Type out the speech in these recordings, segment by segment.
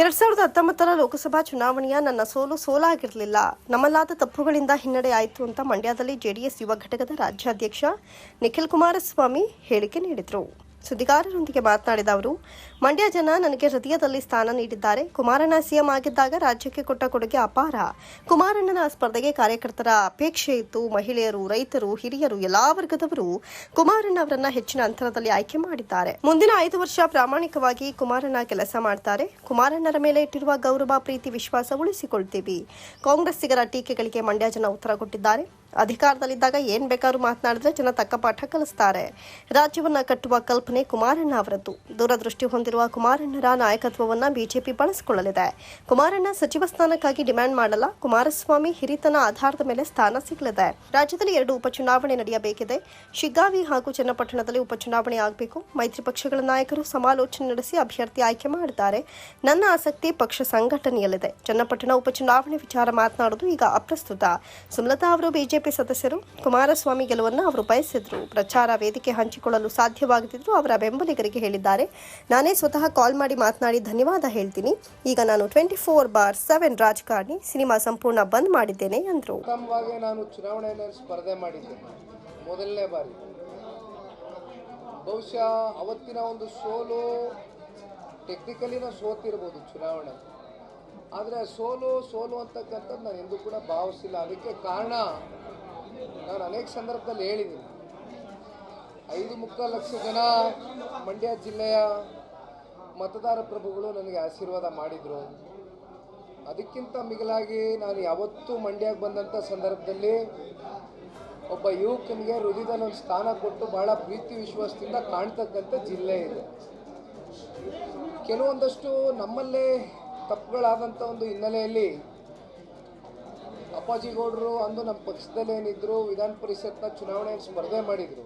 ಎರಡ್ ಸಾವಿರದ ಹತ್ತೊಂಬತ್ತರ ಲೋಕಸಭಾ ಚುನಾವಣೆಯ ನನ್ನ ಸೋಲು ಸೋಲಾಗಿರಲಿಲ್ಲ. ನಮ್ಮಲ್ಲಾದ ತಪ್ಪುಗಳಿಂದ ಹಿನ್ನಡೆ ಆಯಿತು ಅಂತ ಮಂಡ್ಯದಲ್ಲಿ ಜೆಡಿಎಸ್ ಯುವ ಘಟಕದ ರಾಜ್ಯಾಧ್ಯಕ್ಷ ನಿಖಿಲ್ ಕುಮಾರಸ್ವಾಮಿ ಹೇಳಿಕೆ ನೀಡಿದರು. ಸುದ್ದಿಗಾರರೊಂದಿಗೆ ಮಾತನಾಡಿದ ಅವರು, ಮಂಡ್ಯ ಜನ ನನಗೆ ಹೃದಯದಲ್ಲಿ ಸ್ಥಾನ ನೀಡಿದ್ದಾರೆ. ಕುಮಾರಣ್ಣ ಸಿಎಂ ಆಗಿದ್ದಾಗ ರಾಜ್ಯಕ್ಕೆ ಕೊಟ್ಟ ಕೊಡುಗೆ ಅಪಾರ. ಕುಮಾರಣ್ಣನ ಸ್ಪರ್ಧೆಗೆ ಕಾರ್ಯಕರ್ತರ ಅಪೇಕ್ಷೆ ಇತ್ತು ಮಹಿಳೆಯರು, ರೈತರು, ಹಿರಿಯರು ಎಲ್ಲಾ ವರ್ಗದವರು ಕುಮಾರಣ್ಣ ಅವರನ್ನ ಹೆಚ್ಚಿನ ಅಂತರದಲ್ಲಿ ಆಯ್ಕೆ ಮಾಡಿದ್ದಾರೆ. ಮುಂದಿನ ಐದು ವರ್ಷ ಪ್ರಾಮಾಣಿಕವಾಗಿ ಕುಮಾರಣ್ಣ ಕೆಲಸ ಮಾಡ್ತಾರೆ. ಕುಮಾರಣ್ಣರ ಮೇಲೆ ಇಟ್ಟಿರುವ ಗೌರವ, ಪ್ರೀತಿ, ವಿಶ್ವಾಸ ಉಳಿಸಿಕೊಳ್ತೀವಿ. ಕಾಂಗ್ರೆಸ್ಸಿಗರ ಟೀಕೆಗಳಿಗೆ ಮಂಡ್ಯ ಜನ ಉತ್ತರ ಕೊಟ್ಟಿದ್ದಾರೆ. ಅಧಿಕಾರದಲ್ಲಿದ್ದಾಗ ಏನ್ ಬೇಕಾದ್ರೂ ಮಾತನಾಡಿದ್ರೆ ಜನ ತಕ್ಕ ಪಾಠ ಕಲಿಸ್ತಾರೆ. ರಾಜ್ಯವನ್ನ ಕಟ್ಟುವ ಕಲ್ಪನೆ ಕುಮಾರಣ್ಣ ಅವರದ್ದು. ದೂರದೃಷ್ಟಿ ಹೊಂದಿರುವ ಕುಮಾರಣ್ಣರ ನಾಯಕತ್ವವನ್ನ ಬಿಜೆಪಿ ಬಳಸಿಕೊಳ್ಳಲಿದೆ. ಕುಮಾರಣ್ಣ ಸಚಿವ ಸ್ಥಾನಕ್ಕಾಗಿ ಡಿಮ್ಯಾಂಡ್ ಮಾಡಲ್ಲ, ಕುಮಾರಸ್ವಾಮಿ ಹಿರಿತನ ಆಧಾರದ ಮೇಲೆ ಸ್ಥಾನ ಸಿಗಲಿದೆ. ರಾಜ್ಯದಲ್ಲಿ ಎರಡು ಉಪಚುನಾವಣೆ ನಡೆಯಬೇಕಿದೆ. ಶಿಗ್ಗಾವಿ ಹಾಗೂ ಚನ್ನಪಟ್ಟಣದಲ್ಲಿ ಉಪಚುನಾವಣೆ ಆಗಬೇಕು. ಮೈತ್ರಿ ಪಕ್ಷಗಳ ನಾಯಕರು ಸಮಾಲೋಚನೆ ನಡೆಸಿ ಅಭ್ಯರ್ಥಿ ಆಯ್ಕೆ ಮಾಡಿದ್ದಾರೆ. ನನ್ನ ಆಸಕ್ತಿ ಪಕ್ಷ ಸಂಘಟನೆಯಲ್ಲಿದೆ. ಚನ್ನಪಟ್ಟಣ ಉಪಚುನಾವಣೆ ವಿಚಾರ ಮಾತನಾಡುವುದು ಈಗ ಅಪ್ರಸ್ತುತ. ಸುಮಲತಾ ಅವರು ಬಿಜೆಪಿ ಸದಸ್ಯರು, ಕುಮಾರಸ್ವಾಮಿ ಗೆಲುವನ್ನು ಅವರು ಬಯಸಿದ್ರು. ಪ್ರಚಾರ ವೇದಿಕೆ ಹಂಚಿಕೊಳ್ಳಲು ಸಾಧ್ಯವಾಗದಿದ್ರು ಅವರ ಬೆಂಬಲಿಗರಿಗೆ ಹೇಳಿದ್ದಾರೆ. ನಾನೇ ಸ್ವತಃ ಕಾಲ್ ಮಾಡಿ ಮಾತನಾಡಿ ಧನ್ಯವಾದ ಹೇಳ್ತೀನಿ. ಈಗ ನಾನು ಟ್ವೆಂಟಿ ಫೋರ್ ಬಾರ್ ಸೆವೆನ್ ರಾಜಕಾರಣಿ, ಸಿನಿಮಾ ಸಂಪೂರ್ಣ ಬಂದ್ ಮಾಡಿದ್ದೇನೆ ಎಂದರು ನಾನು ಚುನಾವಣೆಯಲ್ಲಿ ಸ್ಪರ್ಧೆ ಮಾಡಿದ್ದೆ. ಮೊದಲನೇ ಬಾರಿ. ಬಹುಶಃ ಅವತ್ತಿನ ಒಂದು ಸೋಲು ಟೆಕ್ನಿಕಲಿನ ಸೋತಿರ್ಬೋದು ಚುನಾವಣೆ. ಆದರೆ ಸೋಲು ಸೋಲು ಅಂತಕ್ಕಂಥದ್ದು ನಾನು ಎಂದೂ ಕೂಡ ಭಾವಿಸಿಲ್ಲ. ಅದಕ್ಕೆ ಕಾರಣ ನಾನು ಅನೇಕ ಸಂದರ್ಭದಲ್ಲಿ ಹೇಳಿದ್ದೀನಿ. ಐದು ಮುಕ್ಕಾಲು ಲಕ್ಷ ಜನ ಮಂಡ್ಯ ಜಿಲ್ಲೆಯ ಮತದಾರ ಪ್ರಭುಗಳು ನನಗೆ ಆಶೀರ್ವಾದ ಮಾಡಿದರು. ಅದಕ್ಕಿಂತ ಮಿಗಿಲಾಗಿ ನಾನು ಯಾವತ್ತೂ ಮಂಡ್ಯಕ್ಕೆ ಬಂದಂಥ ಸಂದರ್ಭದಲ್ಲಿ ಒಬ್ಬ ಯುವಕನಿಗೆ ಹೃದಯದಲ್ಲಿ ಒಂದು ಸ್ಥಾನ ಕೊಟ್ಟು ಬಹಳ ಪ್ರೀತಿ ವಿಶ್ವಾಸದಿಂದ ಕಾಣ್ತಕ್ಕಂಥ ಜಿಲ್ಲೆ ಇದೆ. ಕೆಲವೊಂದಷ್ಟು ನಮ್ಮಲ್ಲೇ ತಪ್ಪುಗಳಾದಂಥ ಒಂದು ಹಿನ್ನೆಲೆಯಲ್ಲಿ ಅಪ್ಪಾಜಿಗೌಡರು ಅಂದು ನಮ್ಮ ಪಕ್ಷದಲ್ಲಿ ಏನಿದ್ರು ವಿಧಾನ ಪರಿಷತ್ನ ಚುನಾವಣೆಯಲ್ಲಿ ಸ್ಪರ್ಧೆ ಮಾಡಿದರು.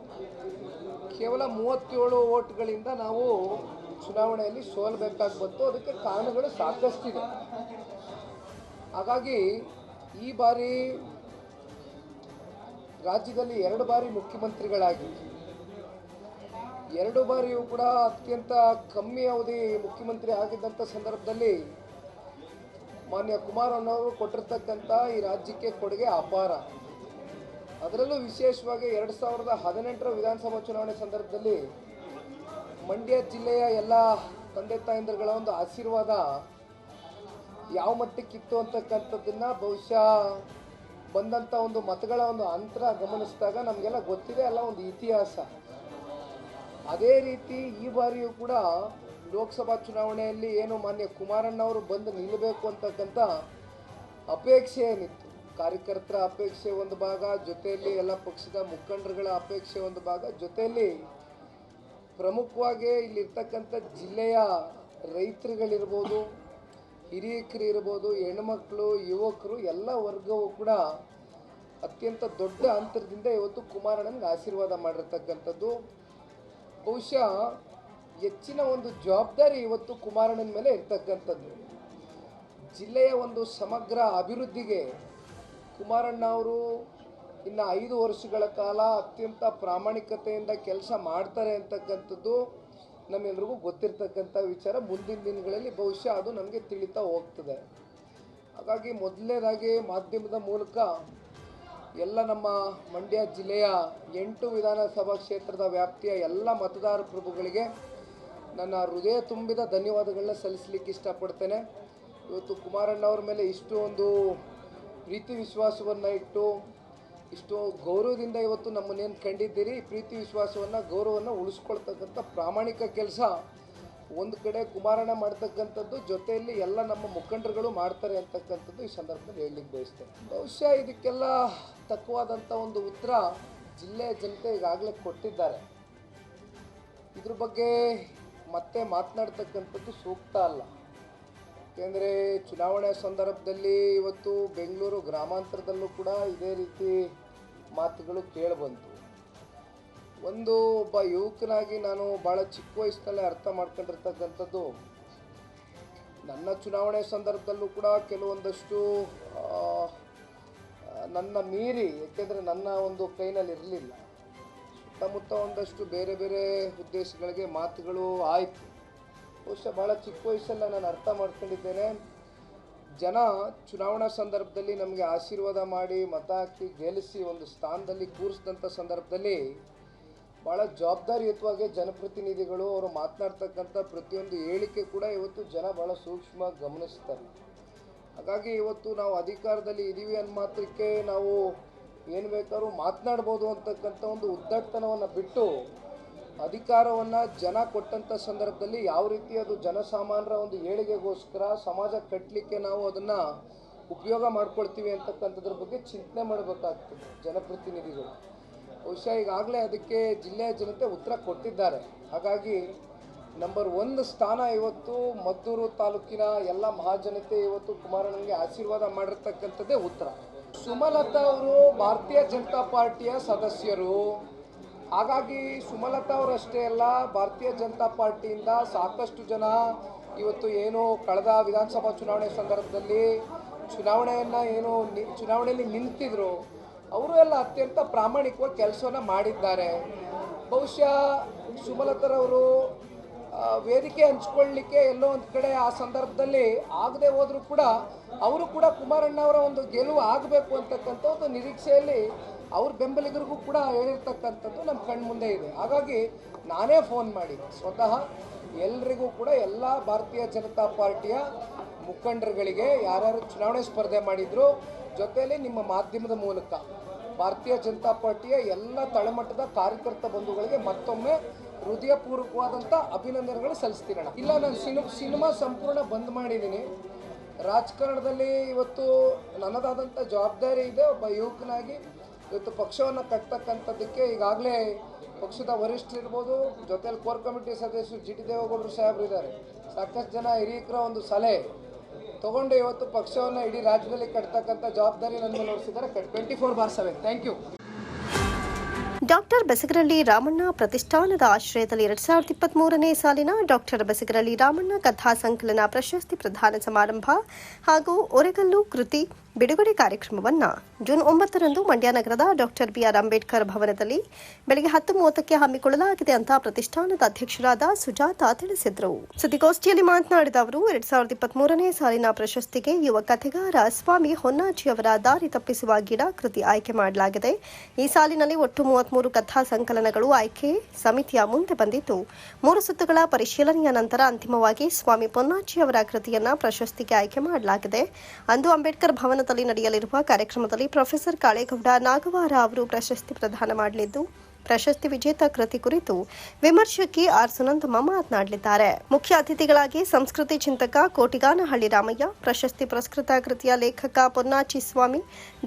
ಕೇವಲ ಮೂವತ್ತೇಳು ಓಟ್ಗಳಿಂದ ನಾವು ಚುನಾವಣೆಯಲ್ಲಿ ಸೋಲ್ಬೇಕಾಗಿ ಬಂತು. ಅದಕ್ಕೆ ಕಾರಣಗಳು ಸಾಕಷ್ಟಿದೆ. ಹಾಗಾಗಿ ಈ ಬಾರಿ ರಾಜ್ಯದಲ್ಲಿ ಎರಡು ಬಾರಿ ಮುಖ್ಯಮಂತ್ರಿಗಳಾಗಿ, ಎರಡು ಬಾರಿಯೂ ಕೂಡ ಅತ್ಯಂತ ಕಮ್ಮಿ ಅವಧಿ ಮುಖ್ಯಮಂತ್ರಿ ಆಗಿದ್ದಂಥ ಸಂದರ್ಭದಲ್ಲಿ ಮಾನ್ಯ ಕುಮಾರಣ್ಣವರು ಕೊಟ್ಟಿರ್ತಕ್ಕಂಥ ಈ ರಾಜ್ಯಕ್ಕೆ ಕೊಡುಗೆ ಅಪಾರ. ಅದರಲ್ಲೂ ವಿಶೇಷವಾಗಿ ಎರಡು ಸಾವಿರದ ಹದಿನೆಂಟರ ವಿಧಾನಸಭಾ ಚುನಾವಣೆ ಸಂದರ್ಭದಲ್ಲಿ ಮಂಡ್ಯ ಜಿಲ್ಲೆಯ ಎಲ್ಲ ತಂದೆ ತಾಯಂದಿರುಗಳ ಒಂದು ಆಶೀರ್ವಾದ ಯಾವ ಮಟ್ಟಕ್ಕಿತ್ತು ಅಂತಕ್ಕಂಥದ್ದನ್ನ ಬಹುಶಃ ಬಂದಂಥ ಒಂದು ಮತಗಳ ಒಂದು ಅಂತರ ಗಮನಿಸಿದಾಗ ನಮಗೆಲ್ಲ ಗೊತ್ತಿದೆ ಅಲ್ಲ ಒಂದು ಇತಿಹಾಸ. ಅದೇ ರೀತಿ ಈ ಬಾರಿಯೂ ಕೂಡ ಲೋಕಸಭಾ ಚುನಾವಣೆಯಲ್ಲಿ ಏನು ಮಾನ್ಯ ಕುಮಾರಣ್ಣವರು ಬಂದು ನಿಲ್ಲಬೇಕು ಅಂತಕ್ಕಂಥ ಅಪೇಕ್ಷೆ ಏನಿತ್ತು? ಕಾರ್ಯಕರ್ತರ ಅಪೇಕ್ಷೆ ಒಂದು ಭಾಗ, ಜೊತೆಯಲ್ಲಿ ಎಲ್ಲ ಪಕ್ಷದ ಮುಖಂಡರುಗಳ ಅಪೇಕ್ಷೆ ಒಂದು ಭಾಗ. ಜೊತೆಯಲ್ಲಿ ಪ್ರಮುಖವಾಗಿ ಇಲ್ಲಿರ್ತಕ್ಕಂಥ ಜಿಲ್ಲೆಯ ರೈತರುಗಳಿರ್ಬೋದು ಹಿರಿಯಕರು ಇರ್ಬೋದು, ಹೆಣ್ಮಕ್ಳು, ಯುವಕರು, ಎಲ್ಲ ವರ್ಗವೂ ಕೂಡ ಅತ್ಯಂತ ದೊಡ್ಡ ಅಂತರದಿಂದ ಇವತ್ತು ಕುಮಾರಣ್ಣನಿಗೆ ಆಶೀರ್ವಾದ ಮಾಡಿರ್ತಕ್ಕಂಥದ್ದು. ಬಹುಶಃ ಹೆಚ್ಚಿನ ಒಂದು ಜವಾಬ್ದಾರಿ ಇವತ್ತು ಕುಮಾರಣ್ಣನ ಮೇಲೆ ಇರ್ತಕ್ಕಂಥದ್ದು. ಜಿಲ್ಲೆಯ ಒಂದು ಸಮಗ್ರ ಅಭಿವೃದ್ಧಿಗೆ ಕುಮಾರಣ್ಣ ಅವರು ಇನ್ನು ಐದು ವರ್ಷಗಳ ಕಾಲ ಅತ್ಯಂತ ಪ್ರಾಮಾಣಿಕತೆಯಿಂದ ಕೆಲಸ ಮಾಡ್ತಾರೆ ಅಂತಕ್ಕಂಥದ್ದು ನಮ್ಮೆಲ್ರಿಗೂ ಗೊತ್ತಿರ್ತಕ್ಕಂಥ ವಿಚಾರ. ಮುಂದಿನ ದಿನಗಳಲ್ಲಿ ಬಹುಶಃ ಅದು ನಮಗೆ ತಿಳಿತಾ ಹೋಗ್ತದೆ. ಹಾಗಾಗಿ ಮೊದಲನೇದಾಗಿ ಮಾಧ್ಯಮದ ಮೂಲಕ ಎಲ್ಲ ನಮ್ಮ ಮಂಡ್ಯ ಜಿಲ್ಲೆಯ ಎಂಟು ವಿಧಾನಸಭಾ ಕ್ಷೇತ್ರದ ವ್ಯಾಪ್ತಿಯ ಎಲ್ಲ ಮತದಾರ ಪ್ರಭುಗಳಿಗೆ ನನ್ನ ಹೃದಯ ತುಂಬಿದ ಧನ್ಯವಾದಗಳನ್ನ ಸಲ್ಲಿಸಲಿಕ್ಕೆ ಇಷ್ಟಪಡ್ತೇನೆ. ಇವತ್ತು ಕುಮಾರಣ್ಣವ್ರ ಮೇಲೆ ಇಷ್ಟು ಒಂದು ಪ್ರೀತಿ ವಿಶ್ವಾಸವನ್ನು ಇಟ್ಟು ಇಷ್ಟು ಗೌರವದಿಂದ ಇವತ್ತು ನಮ್ಮನ್ನೇನು ಕಂಡಿದ್ದೀರಿ? ಪ್ರೀತಿ ವಿಶ್ವಾಸವನ್ನು, ಗೌರವವನ್ನು ಉಳಿಸ್ಕೊಳ್ತಕ್ಕಂಥ ಪ್ರಾಮಾಣಿಕ ಕೆಲಸ ಒಂದು ಕಡೆ ಕುಮಾರಣ ಮಾಡ್ತಕ್ಕಂಥದ್ದು, ಜೊತೆಯಲ್ಲಿ ಎಲ್ಲ ನಮ್ಮ ಮುಖಂಡರುಗಳು ಮಾಡ್ತಾರೆ ಅಂತಕ್ಕಂಥದ್ದು ಈ ಸಂದರ್ಭದಲ್ಲಿ ಹೇಳಲಿಕ್ಕೆ ಬಯಸ್ತೇನೆ. ಬಹುಶಃ ಇದಕ್ಕೆಲ್ಲ ತಕ್ಕವಾದಂಥ ಒಂದು ಉತ್ತರ ಜಿಲ್ಲೆಯ ಜನತೆ ಈಗಾಗಲೇ ಕೊಟ್ಟಿದ್ದಾರೆ. ಇದ್ರ ಬಗ್ಗೆ ಮತ್ತೆ ಮಾತನಾಡ್ತಕ್ಕಂಥದ್ದು ಸೂಕ್ತ ಅಲ್ಲ. ಏಕೆಂದರೆ ಚುನಾವಣೆ ಸಂದರ್ಭದಲ್ಲಿ ಇವತ್ತು ಬೆಂಗಳೂರು ಗ್ರಾಮಾಂತರದಲ್ಲೂ ಕೂಡ ಇದೇ ರೀತಿ ಮಾತುಗಳು ಕೇಳಿಬಂತು. ಒಂದು ಒಬ್ಬ ಯುವಕನಾಗಿ ನಾನು ಭಾಳ ಚಿಕ್ಕ ವಯಸ್ಸಿನಲ್ಲೇ ಅರ್ಥ ಮಾಡ್ಕೊಂಡಿರ್ತಕ್ಕಂಥದ್ದು, ನನ್ನ ಚುನಾವಣೆ ಸಂದರ್ಭದಲ್ಲೂ ಕೂಡ ಕೆಲವೊಂದಷ್ಟು ನನ್ನ ಮೀರಿ, ಏಕೆಂದರೆ ನನ್ನ ಒಂದು ಕೈನಲ್ಲಿ ಇರಲಿಲ್ಲ. ಸುತ್ತಮುತ್ತ ಒಂದಷ್ಟು ಬೇರೆ ಬೇರೆ ಉದ್ದೇಶಗಳಿಗೆ ಮಾತುಗಳು ಆಯಿತು. ಬಹುಶಃ ಭಾಳ ಚಿಕ್ಕ ವಯಸ್ಸಲ್ಲಿ ನಾನು ಅರ್ಥ ಮಾಡ್ಕೊಂಡಿದ್ದೇನೆ. ಜನ ಚುನಾವಣಾ ಸಂದರ್ಭದಲ್ಲಿ ನಮಗೆ ಆಶೀರ್ವಾದ ಮಾಡಿ, ಮತ ಹಾಕಿ, ಗೆಲ್ಲಿಸಿ ಒಂದು ಸ್ಥಾನದಲ್ಲಿ ಕೂರಿಸಿದಂಥ ಸಂದರ್ಭದಲ್ಲಿ ಭಾಳ ಜವಾಬ್ದಾರಿಯುತವಾಗಿ ಜನಪ್ರತಿನಿಧಿಗಳು ಅವರು ಮಾತನಾಡ್ತಕ್ಕಂಥ ಪ್ರತಿಯೊಂದು ಹೇಳಿಕೆ ಕೂಡ ಇವತ್ತು ಜನ ಭಾಳ ಸೂಕ್ಷ್ಮವಾಗಿ ಗಮನಿಸ್ತಾರೆ. ಹಾಗಾಗಿ ಇವತ್ತು ನಾವು ಅಧಿಕಾರದಲ್ಲಿ ಇದ್ದೀವಿ ಅನ್ನ ಮಾತ್ರಕ್ಕೆ ನಾವು ಏನು ಬೇಕಾದ್ರೂ ಮಾತನಾಡ್ಬೋದು ಅಂತಕ್ಕಂಥ ಒಂದು ಉದ್ದಟ್ಟತನವನ್ನು ಬಿಟ್ಟು ಅಧಿಕಾರವನ್ನು ಜನ ಕೊಟ್ಟಂಥ ಸಂದರ್ಭದಲ್ಲಿ ಯಾವ ರೀತಿ ಅದು ಜನಸಾಮಾನ್ಯರ ಒಂದು ಏಳಿಗೆಗೋಸ್ಕರ ಸಮಾಜ ಕಟ್ಟಲಿಕ್ಕೆ ನಾವು ಅದನ್ನು ಉಪಯೋಗ ಮಾಡ್ಕೊಳ್ತೀವಿ ಅಂತಕ್ಕಂಥದ್ರ ಬಗ್ಗೆ ಚಿಂತನೆ ಮಾಡಬೇಕಾಗ್ತದೆ ಜನಪ್ರತಿನಿಧಿಗಳು. ಬಹುಶಃ ಈಗಾಗಲೇ ಅದಕ್ಕೆ ಜಿಲ್ಲೆಯ ಜನತೆ ಉತ್ತರ ಕೊಟ್ಟಿದ್ದಾರೆ. ಹಾಗಾಗಿ ನಂಬರ್ ಒಂದು ಸ್ಥಾನ ಇವತ್ತು ಮದ್ದೂರು ತಾಲೂಕಿನ ಎಲ್ಲ ಮಹಾಜನತೆ ಇವತ್ತು ಕುಮಾರಣ್ಣನಿಗೆ ಆಶೀರ್ವಾದ ಮಾಡಿರ್ತಕ್ಕಂಥದ್ದೇ ಉತ್ತರ. ಸುಮಲತಾ ಅವರು ಭಾರತೀಯ ಜನತಾ ಪಾರ್ಟಿಯ ಸದಸ್ಯರು. ಹಾಗಾಗಿ ಸುಮಲತಾ ಅವರಷ್ಟೇ ಅಲ್ಲ, ಭಾರತೀಯ ಜನತಾ ಪಾರ್ಟಿಯಿಂದ ಸಾಕಷ್ಟು ಜನ ಇವತ್ತು ಏನು ಕಳೆದ ವಿಧಾನಸಭಾ ಚುನಾವಣೆ ಸಂದರ್ಭದಲ್ಲಿ ಚುನಾವಣೆಯನ್ನು ಏನು ನಿ, ಚುನಾವಣೆಯಲ್ಲಿ ನಿಂತಿದ್ರು. ಅವರು ಎಲ್ಲ ಅತ್ಯಂತ ಪ್ರಾಮಾಣಿಕವಾಗಿ ಕೆಲಸವನ್ನು ಮಾಡಿದ್ದಾರೆ. ಬಹುಶಃ ಸುಮಲತರವರು ವೇದಿಕೆ ಹಂಚ್ಕೊಳ್ಳಿಕ್ಕೆ ಎಲ್ಲೋ ಒಂದು ಕಡೆ ಆ ಸಂದರ್ಭದಲ್ಲಿ ಆಗದೆ ಹೋದರೂ ಕೂಡ, ಅವರು ಕೂಡ ಕುಮಾರಣ್ಣವರ ಒಂದು ಗೆಲುವು ಆಗಬೇಕು ಅಂತಕ್ಕಂಥ ಒಂದು ನಿರೀಕ್ಷೆಯಲ್ಲಿ ಅವ್ರ ಬೆಂಬಲಿಗರಿಗೂ ಕೂಡ ಹೇಳಿರ್ತಕ್ಕಂಥದ್ದು ನಮ್ಮ ಕಣ್ಮುಂದೆ ಇದೆ. ಹಾಗಾಗಿ ನಾನೇ ಫೋನ್ ಮಾಡಿ, ಸ್ವತಃ ಎಲ್ರಿಗೂ ಕೂಡ ಎಲ್ಲ ಭಾರತೀಯ ಜನತಾ ಪಾರ್ಟಿಯ ಮುಖಂಡರುಗಳಿಗೆ ಯಾರ್ಯಾರು ಚುನಾವಣೆ ಸ್ಪರ್ಧೆ ಮಾಡಿದ್ರು, ಜೊತೆಯಲ್ಲಿ ನಿಮ್ಮ ಮಾಧ್ಯಮದ ಮೂಲಕ ಭಾರತೀಯ ಜನತಾ ಪಾರ್ಟಿಯ ಎಲ್ಲ ತಳಮಟ್ಟದ ಕಾರ್ಯಕರ್ತ ಬಂಧುಗಳಿಗೆ ಮತ್ತೊಮ್ಮೆ ಹೃದಯಪೂರ್ವಕವಾದಂಥ ಅಭಿನಂದನೆಗಳು ಸಲ್ಲಿಸ್ತೀರಣ ಇಲ್ಲ, ನಾನು ಸಿನಿ, ಸಿನಿಮಾ ಸಂಪೂರ್ಣ ಬಂದ್ ಮಾಡಿದ್ದೀನಿ. ರಾಜಕಾರಣದಲ್ಲಿ ಇವತ್ತು ನನ್ನದಾದಂಥ ಜವಾಬ್ದಾರಿ ಇದೆ. ಒಬ್ಬ ಯುವಕನಾಗಿ ಇವತ್ತು ಪಕ್ಷವನ್ನು ಕಟ್ತಕ್ಕಂಥದ್ದಕ್ಕೆ ಈಗಾಗಲೇ ಪಕ್ಷದ ವರಿಷ್ಠರಿರ್ಬೋದು ಜೊತೆಯಲ್ಲಿ ಕೋರ್ ಕಮಿಟಿ ಸದಸ್ಯರು ಜಿ ಟಿ ದೇವೇಗೌಡರು ಸಾಹೇಬರು ಇದ್ದಾರೆ. ಸಾಕಷ್ಟು ಜನ ಹಿರಿಯಕರ ಒಂದು ಸಲಹೆ ತಗೊಂಡು ಇವತ್ತು ಪಕ್ಷವನ್ನು ಇಡೀ ರಾಜ್ಯದಲ್ಲಿ ಕಟ್ತಕ್ಕಂಥ ಜವಾಬ್ದಾರಿ ನನ್ನ ಮೇಲೆ ಹೊರಿಸಿದ್ದಾರೆ. Twenty four by seven thank you doctor Besagarahalli Ramanna ಪ್ರತಿಷ್ಠಾನದ ಆಶ್ರಯದಲ್ಲಿ ಎರಡ್ ಸಾವಿರದ ಇಪ್ಪತ್ತ್ ಮೂರನೇ ಸಾಲಿನ ಡಾಕ್ಟರ್ ಬೆಸಗರಳ್ಳಿ ರಾಮಣ್ಣ ಕಥಾ ಸಂಕಲನ ಪ್ರಶಸ್ತಿ ಪ್ರದಾನ ಸಮಾರಂಭ ಹಾಗೂ ಒರೆಗಲ್ಲು ಕೃತಿ ಬಿಡುಗಡೆ ಕಾರ್ಯಕ್ರಮವನ್ನು ಜೂನ್ ಒಂಬತ್ತರಂದು ಮಂಡ್ಯ ನಗರದ ಡಾಕ್ಟರ್ ಬಿಆರ್ ಅಂಬೇಡ್ಕರ್ ಭವನದಲ್ಲಿ ಬೆಳಗ್ಗೆ ಹತ್ತು ಮೂವತ್ತಕ್ಕೆ ಹಮ್ಮಿಕೊಳ್ಳಲಾಗಿದೆ ಅಂತ ಪ್ರತಿಷ್ಠಾನದ ಅಧ್ಯಕ್ಷರಾದ ಸುಜಾತಾ ತಿಳಿಸಿದರು. ಸುದ್ದಿಗೋಷ್ಠಿಯಲ್ಲಿ ಮಾತನಾಡಿದ ಅವರು, ಎರಡ್ ಸಾವಿರದ ಇಪ್ಪತ್ತ್ ಮೂರನೇ ಸಾಲಿನ ಪ್ರಶಸ್ತಿಗೆ ಯುವ ಕಥೆಗಾರ ಸ್ವಾಮಿ ಹೊನ್ನಾಜಿ ಅವರ ದಾರಿ ತಪ್ಪಿಸುವ ಗಿಡ ಕೃತಿ ಆಯ್ಕೆ ಮಾಡಲಾಗಿದೆ. ಈ ಸಾಲಿನಲ್ಲಿ ಒಟ್ಟು ಮೂವತ್ಮೂರು ಕಥಾ ಸಂಕಲನಗಳು ಆಯ್ಕೆ ಸಮಿತಿಯ ಮುಂದೆ ಬಂದಿದ್ದು, ಮೂರು ಸುತ್ತುಗಳ ಪರಿಶೀಲನೆಯ ನಂತರ ಅಂತಿಮವಾಗಿ ಸ್ವಾಮಿ ಪೊನ್ನಾಜಿ ಅವರ ಕೃತಿಯನ್ನ ಪ್ರಶಸ್ತಿಗೆ ಆಯ್ಕೆ ಮಾಡಲಾಗಿದೆ. ಅಂದು ಅಂಬೇಡ್ಕರ್ ಭವನದಲ್ಲಿ ನಡೆಯಲಿರುವ ಕಾರ್ಯಕ್ರಮದಲ್ಲಿ ಪ್ರೊಫೆಸರ್ ಕಾಳೇಗೌಡ ನಾಗವಾರ ಅವರು ಪ್ರಶಸ್ತಿ ಪ್ರದಾನ ಮಾಡಲಿದ್ದು, ಪ್ರಶಸ್ತಿ ವಿಜೇತ ಕೃತಿ ಕುರಿತು ವಿಮರ್ಶಕಿ ಆರ್ ಸುನಂದಮ್ಮ ಮಾತನಾಡಲಿದ್ದಾರೆ. ಮುಖ್ಯ ಅತಿಥಿಗಳಾಗಿ ಸಂಸ್ಕೃತಿ ಚಿಂತಕ ಕೋಟಿಗಾನಹಳ್ಳಿ ರಾಮಯ್ಯ, ಪ್ರಶಸ್ತಿ ಪುರಸ್ಕೃತ ಕೃತಿಯ ಲೇಖಕ ಪೊನ್ನಾಚಿ ಸ್ವಾಮಿ,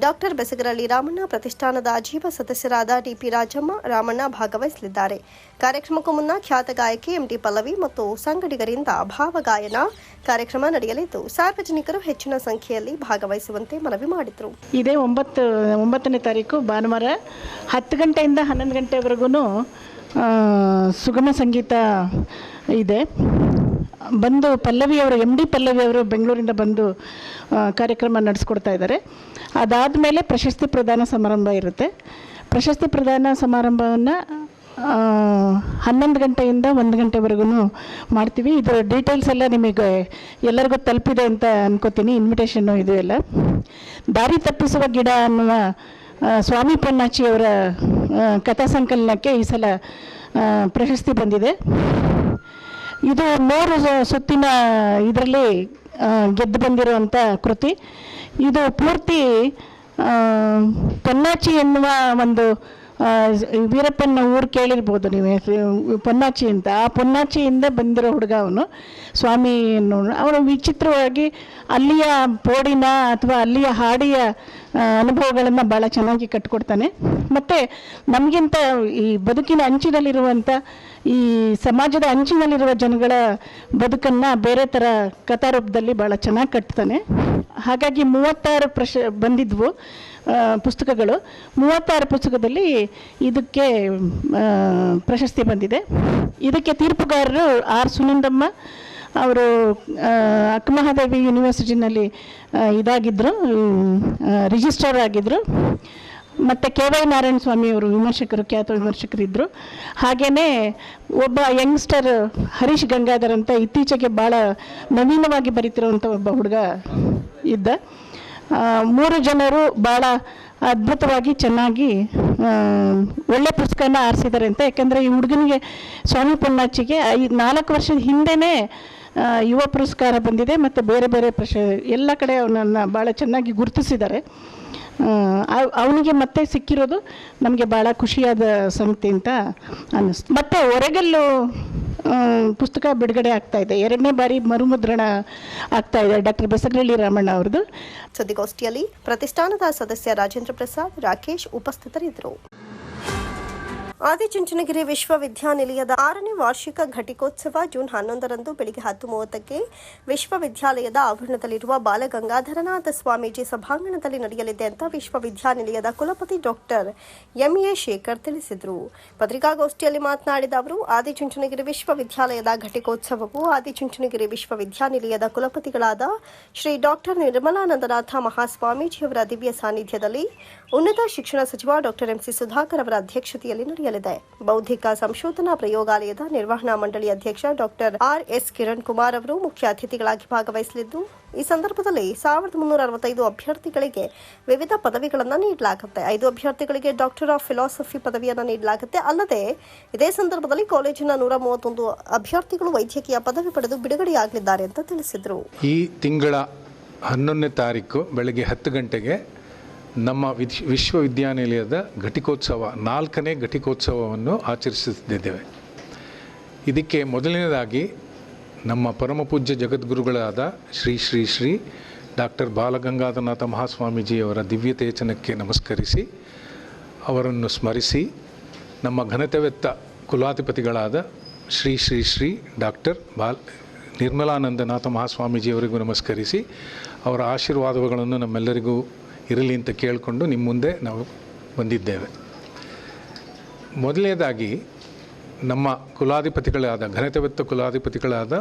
ಡಾಕ್ಟರ್ ಬೆಸಗರಳ್ಳಿ ರಾಮಣ್ಣ, ಪ್ರತಿಷ್ಠಾನದ ಅಜೀವ ಸದಸ್ಯರಾದ ಡಿಪಿ ರಾಜಮ್ಮ, ರಾಮಣ್ಣ ಭಾಗವಹಿಸಲಿದ್ದಾರೆ. ಕಾರ್ಯಕ್ರಮಕ್ಕೂ ಮುನ್ನ ಖ್ಯಾತ ಗಾಯಕಿ ಎಂಟಿ ಪಲ್ಲವಿ ಮತ್ತು ಸಂಗಡಿಗರಿಂದ ಭಾವಗಾಯನ ಕಾರ್ಯಕ್ರಮ ನಡೆಯಲಿದ್ದು, ಸಾರ್ವಜನಿಕರು ಹೆಚ್ಚಿನ ಸಂಖ್ಯೆಯಲ್ಲಿ ಭಾಗವಹಿಸುವಂತೆ ಮನವಿ ಮಾಡಿದರು. ಇದೇ ಒಂಬತ್ತು, ಒಂಬತ್ತನೇ ತಾರೀಕು ಭಾನುವಾರ ಹತ್ತು ಗಂಟೆಯಿಂದ ಹನ್ನೊಂದು ಗಂಟೆವರೆಗೂ ಸುಗಮ ಸಂಗೀತ ಇದೆ. ಬಂದು ಪಲ್ಲವಿಯವರು ಎಂ ಡಿ ಪಲ್ಲವಿಯವರು ಬೆಂಗಳೂರಿಂದ ಬಂದು ಕಾರ್ಯಕ್ರಮ ನಡೆಸ್ಕೊಡ್ತಾ ಇದ್ದಾರೆ. ಅದಾದ ಮೇಲೆ ಪ್ರಶಸ್ತಿ ಪ್ರದಾನ ಸಮಾರಂಭ ಇರುತ್ತೆ. ಪ್ರಶಸ್ತಿ ಪ್ರದಾನ ಸಮಾರಂಭವನ್ನು ಹನ್ನೊಂದು ಗಂಟೆಯಿಂದ ಒಂದು ಗಂಟೆವರೆಗೂ ಮಾಡ್ತೀವಿ. ಇದರ ಡೀಟೇಲ್ಸ್ ಎಲ್ಲ ನಿಮಗೆ ಎಲ್ಲರಿಗೂ ತಲುಪಿದೆ ಅಂತ ಅನ್ಕೋತೀನಿ. ಇನ್ವಿಟೇಷನ್ನು ಇದು ಎಲ್ಲ. ದಾರಿ ತಪ್ಪಿಸುವ ಗಿಡ ಅನ್ನುವ ಸ್ವಾಮಿ ಪೊನ್ನಾಚಿಯವರ ಕಥಾ ಸಂಕಲನಕ್ಕೆ ಈ ಸಲ ಪ್ರಶಸ್ತಿ ಬಂದಿದೆ. ಇದು ಮೂರು ಸುತ್ತಿನ ಇದರಲ್ಲಿ ಗೆದ್ದು ಬಂದಿರುವಂಥ ಕೃತಿ. ಇದು ಪೂರ್ತಿ ಪೊನ್ನಾಚಿ ಎನ್ನುವ ಒಂದು ವೀರಪ್ಪನ ಊರು ಕೇಳಿರ್ಬೋದು ನೀವು ಪೊನ್ನಾಚಿ ಅಂತ. ಆ ಪೊನ್ನಾಚಿಯಿಂದ ಬಂದಿರೋ ಹುಡುಗ ಅವನು ಸ್ವಾಮಿ ನೋಡ, ಅವನು ವಿಚಿತ್ರವಾಗಿ ಅಲ್ಲಿಯ ಪೋಡಿನ ಅಥವಾ ಅಲ್ಲಿಯ ಹಾಡಿಯ ಅನುಭವಗಳನ್ನು ಭಾಳ ಚೆನ್ನಾಗಿ ಕಟ್ಕೊಡ್ತಾನೆ. ಮತ್ತು ನಮಗಿಂತ ಈ ಬದುಕಿನ ಅಂಚಿನಲ್ಲಿರುವಂಥ ಈ ಸಮಾಜದ ಅಂಚಿನಲ್ಲಿರುವ ಜನಗಳ ಬದುಕನ್ನು ಬೇರೆ ಥರ ಕಥಾರೂಪದಲ್ಲಿ ಭಾಳ ಚೆನ್ನಾಗಿ ಕಟ್ತಾನೆ. ಹಾಗಾಗಿ ಮೂವತ್ತಾರು ಪ್ರಶ, ಬಂದಿದ್ವು. ಪುಸ್ತಕಗಳು. ಮೂವತ್ತಾರು ಪುಸ್ತಕದಲ್ಲಿ ಇದಕ್ಕೆ ಪ್ರಶಸ್ತಿ ಬಂದಿದೆ. ಇದಕ್ಕೆ ತೀರ್ಪುಗಾರರು ಆರ್ ಸುನಂದಮ್ಮ ಅವರು ಅಕ್ಕಮಹಾದೇವಿ ಯೂನಿವರ್ಸಿಟಿನಲ್ಲಿ ಇದಾಗಿದ್ದರು ರಿಜಿಸ್ಟ್ರಾರ್ ಆಗಿದ್ದರು ಮತ್ತು ಕೆ ವೈ ನಾರಾಯಣ ಸ್ವಾಮಿ ಅವರು ವಿಮರ್ಶಕರು, ಖ್ಯಾತ ವಿಮರ್ಶಕರಿದ್ದರು ಹಾಗೆಯೇ ಒಬ್ಬ ಯಂಗ್ಸ್ಟರ್ ಹರೀಶ್ ಗಂಗಾಧರ್ ಅಂತ ಇತ್ತೀಚೆಗೆ ಭಾಳ ನವೀನವಾಗಿ ಬರೀತಿರುವಂಥ ಒಬ್ಬ ಹುಡುಗ ಇದ್ದ. ಮೂರು ಜನರು ಭಾಳ ಅದ್ಭುತವಾಗಿ ಚೆನ್ನಾಗಿ ಒಳ್ಳೆ ಪುಸ್ತಕನ ಆರಿಸಿದ್ದಾರೆ ಅಂತ. ಯಾಕೆಂದರೆ ಈ ಹುಡುಗನಿಗೆ ಸ್ವಾಮಿ ಪೊನ್ನಾಚಿಗೆ ಐದು ನಾಲ್ಕು ವರ್ಷದ ಹಿಂದೆಯೇ ಯುವ ಪುರಸ್ಕಾರ ಬಂದಿದೆ ಮತ್ತು ಬೇರೆ ಬೇರೆ ಪ್ರಶ ಎಲ್ಲ ಕಡೆ ಅವನನ್ನು ಭಾಳ ಚೆನ್ನಾಗಿ ಗುರುತಿಸಿದ್ದಾರೆ. ಅವನಿಗೆ ಮತ್ತೆ ಸಿಕ್ಕಿರೋದು ನಮಗೆ ಭಾಳ ಖುಷಿಯಾದ ಸಂಗತಿ ಅಂತ ಅನ್ನಿಸ್ತು. ಮತ್ತು ಹೊರಗಲ್ಲು ಪುಸ್ತಕ ಬಿಡುಗಡೆ ಆಗ್ತಾ ಇದೆ. ಎರಡನೇ ಬಾರಿ ಮರುಮುದ್ರಣ ಆಗ್ತಾ ಇದೆ ಡಾಕ್ಟರ್ ಬಸಗಳಿ ರಾಮಣ್ಣ ಅವ್ರದ್ದು. ಸುದ್ದಿಗೋಷ್ಠಿಯಲ್ಲಿ ಪ್ರತಿಷ್ಠಾನದ ಸದಸ್ಯ ರಾಜೇಂದ್ರ ಪ್ರಸಾದ್, ರಾಕೇಶ್ ಉಪಸ್ಥಿತರಿದ್ದರು. ಆದಿಚುಂಚನಗಿರಿ ವಿಶ್ವವಿದ್ಯಾನಿಲಯದ ಆರನೇ ವಾರ್ಷಿಕ ಘಟಿಕೋತ್ಸವ ಜೂನ್ ಹನ್ನೊಂದರಂದು ಬೆಳಿಗ್ಗೆ ಹತ್ತು ಮೂವತ್ತಕ್ಕೆ ವಿಶ್ವವಿದ್ಯಾಲಯದ ಆವರಣದಲ್ಲಿರುವ ಬಾಲಗಂಗಾಧರನಾಥ ಸ್ವಾಮೀಜಿ ಸಭಾಂಗಣದಲ್ಲಿ ನಡೆಯಲಿದೆ ಅಂತ ವಿಶ್ವವಿದ್ಯಾನಿಲಯದ ಕುಲಪತಿ ಡಾಕ್ಟರ್ ಎಂಎ ಶೇಖರ್ ತಿಳಿಸಿದರು. ಪತ್ರಿಕಾಗೋಷ್ಠಿಯಲ್ಲಿ ಮಾತನಾಡಿದ ಅವರು, ಆದಿಚುಂಚನಗಿರಿ ವಿಶ್ವವಿದ್ಯಾಲಯದ ಘಟಿಕೋತ್ಸವವು ಆದಿಚುಂಚನಗಿರಿ ವಿಶ್ವವಿದ್ಯಾನಿಲಯದ ಕುಲಪತಿಗಳಾದ ಶ್ರೀ ಡಾಕ್ಟರ್ ನಿರ್ಮಲಾನಂದನಾಥ ಮಹಾಸ್ವಾಮೀಜಿಯವರ ದಿವ್ಯ ಸಾನ್ನಿಧ್ಯದಲ್ಲಿ ಉನ್ನತ ಶಿಕ್ಷಣ ಸಚಿವ ಡಾಕ್ಟರ್ ಎಂಸಿ ಸುಧಾಕರ್ ಅವರ ಅಧ್ಯಕ್ಷತೆಯಲ್ಲಿ ನಡೆಯಲಿದೆ. ಬೌದ್ಧಿಕ ಸಂಶೋಧನಾ ಪ್ರಯೋಗಾಲಯದ ನಿರ್ವಹಣಾ ಮಂಡಳಿ ಅಧ್ಯಕ್ಷ doctor R S Kiran Kumar ಅವರು ಮುಖ್ಯ ಅತಿಥಿಗಳಾಗಿ ಭಾಗವಹಿಸಲಿದ್ದು, ಈ ಸಂದರ್ಭದಲ್ಲಿ ಸಾವಿರದ ಮುನ್ನೂರ ಅರವತ್ತೈದು ಅಭ್ಯರ್ಥಿಗಳಿಗೆ ವಿವಿಧ ಪದವಿಗಳನ್ನು ನೀಡಲಾಗುತ್ತೆ. ಐದು ಅಭ್ಯರ್ಥಿಗಳಿಗೆ ಡಾಕ್ಟರ್ ಆಫ್ ಫಿಲಾಸಫಿ ಪದವಿಯನ್ನು ನೀಡಲಾಗುತ್ತೆ. ಅಲ್ಲದೆ, ಇದೇ ಸಂದರ್ಭದಲ್ಲಿ ಕಾಲೇಜಿನ ನೂರ ಮೂವತ್ತೊಂದು ಅಭ್ಯರ್ಥಿಗಳು ವೈದ್ಯಕೀಯ ಪದವಿ ಪಡೆದು ಬಿಡುಗಡೆಯಾಗಲಿದ್ದಾರೆ ಅಂತ ತಿಳಿಸಿದರು. ಈ ತಿಂಗಳ ಹನ್ನೊಂದನೇ ತಾರೀಕು ಬೆಳಗ್ಗೆ ಹತ್ತು ಗಂಟೆಗೆ ನಮ್ಮ ವಿಶ್ ವಿಶ್ವವಿದ್ಯಾನಿಲಯದ ಘಟಿಕೋತ್ಸವ, ನಾಲ್ಕನೇ ಘಟಿಕೋತ್ಸವವನ್ನು ಆಚರಿಸುತ್ತಿದ್ದೇವೆ. ಇದಕ್ಕೆ ಮೊದಲನೇದಾಗಿ ನಮ್ಮ ಪರಮಪೂಜ್ಯ ಜಗದ್ಗುರುಗಳಾದ ಶ್ರೀ ಶ್ರೀ ಶ್ರೀ ಡಾಕ್ಟರ್ ಬಾಲಗಂಗಾಧರನಾಥ ಮಹಾಸ್ವಾಮೀಜಿಯವರ ದಿವ್ಯತೇಚನಕ್ಕೆ ನಮಸ್ಕರಿಸಿ, ಅವರನ್ನು ಸ್ಮರಿಸಿ, ನಮ್ಮ ಘನತೆವೆತ್ತ ಕುಲಾಧಿಪತಿಗಳಾದ ಶ್ರೀ ಶ್ರೀ ಶ್ರೀ ಡಾಕ್ಟರ್ ಬಾಲ್, ನಿರ್ಮಲಾನಂದನಾಥ ಮಹಾಸ್ವಾಮೀಜಿಯವರಿಗೂ ನಮಸ್ಕರಿಸಿ, ಅವರ ಆಶೀರ್ವಾದಗಳನ್ನು ನಮ್ಮೆಲ್ಲರಿಗೂ ಇರಲಿ ಅಂತ ಕೇಳಿಕೊಂಡು ನಿಮ್ಮ ಮುಂದೆ ನಾವು ಬಂದಿದ್ದೇವೆ. ಮೊದಲನೇದಾಗಿ ನಮ್ಮ ಕುಲಾಧಿಪತಿಗಳಾದ ಘನತೆವೆತ್ತ ಕುಲಾಧಿಪತಿಗಳಾದ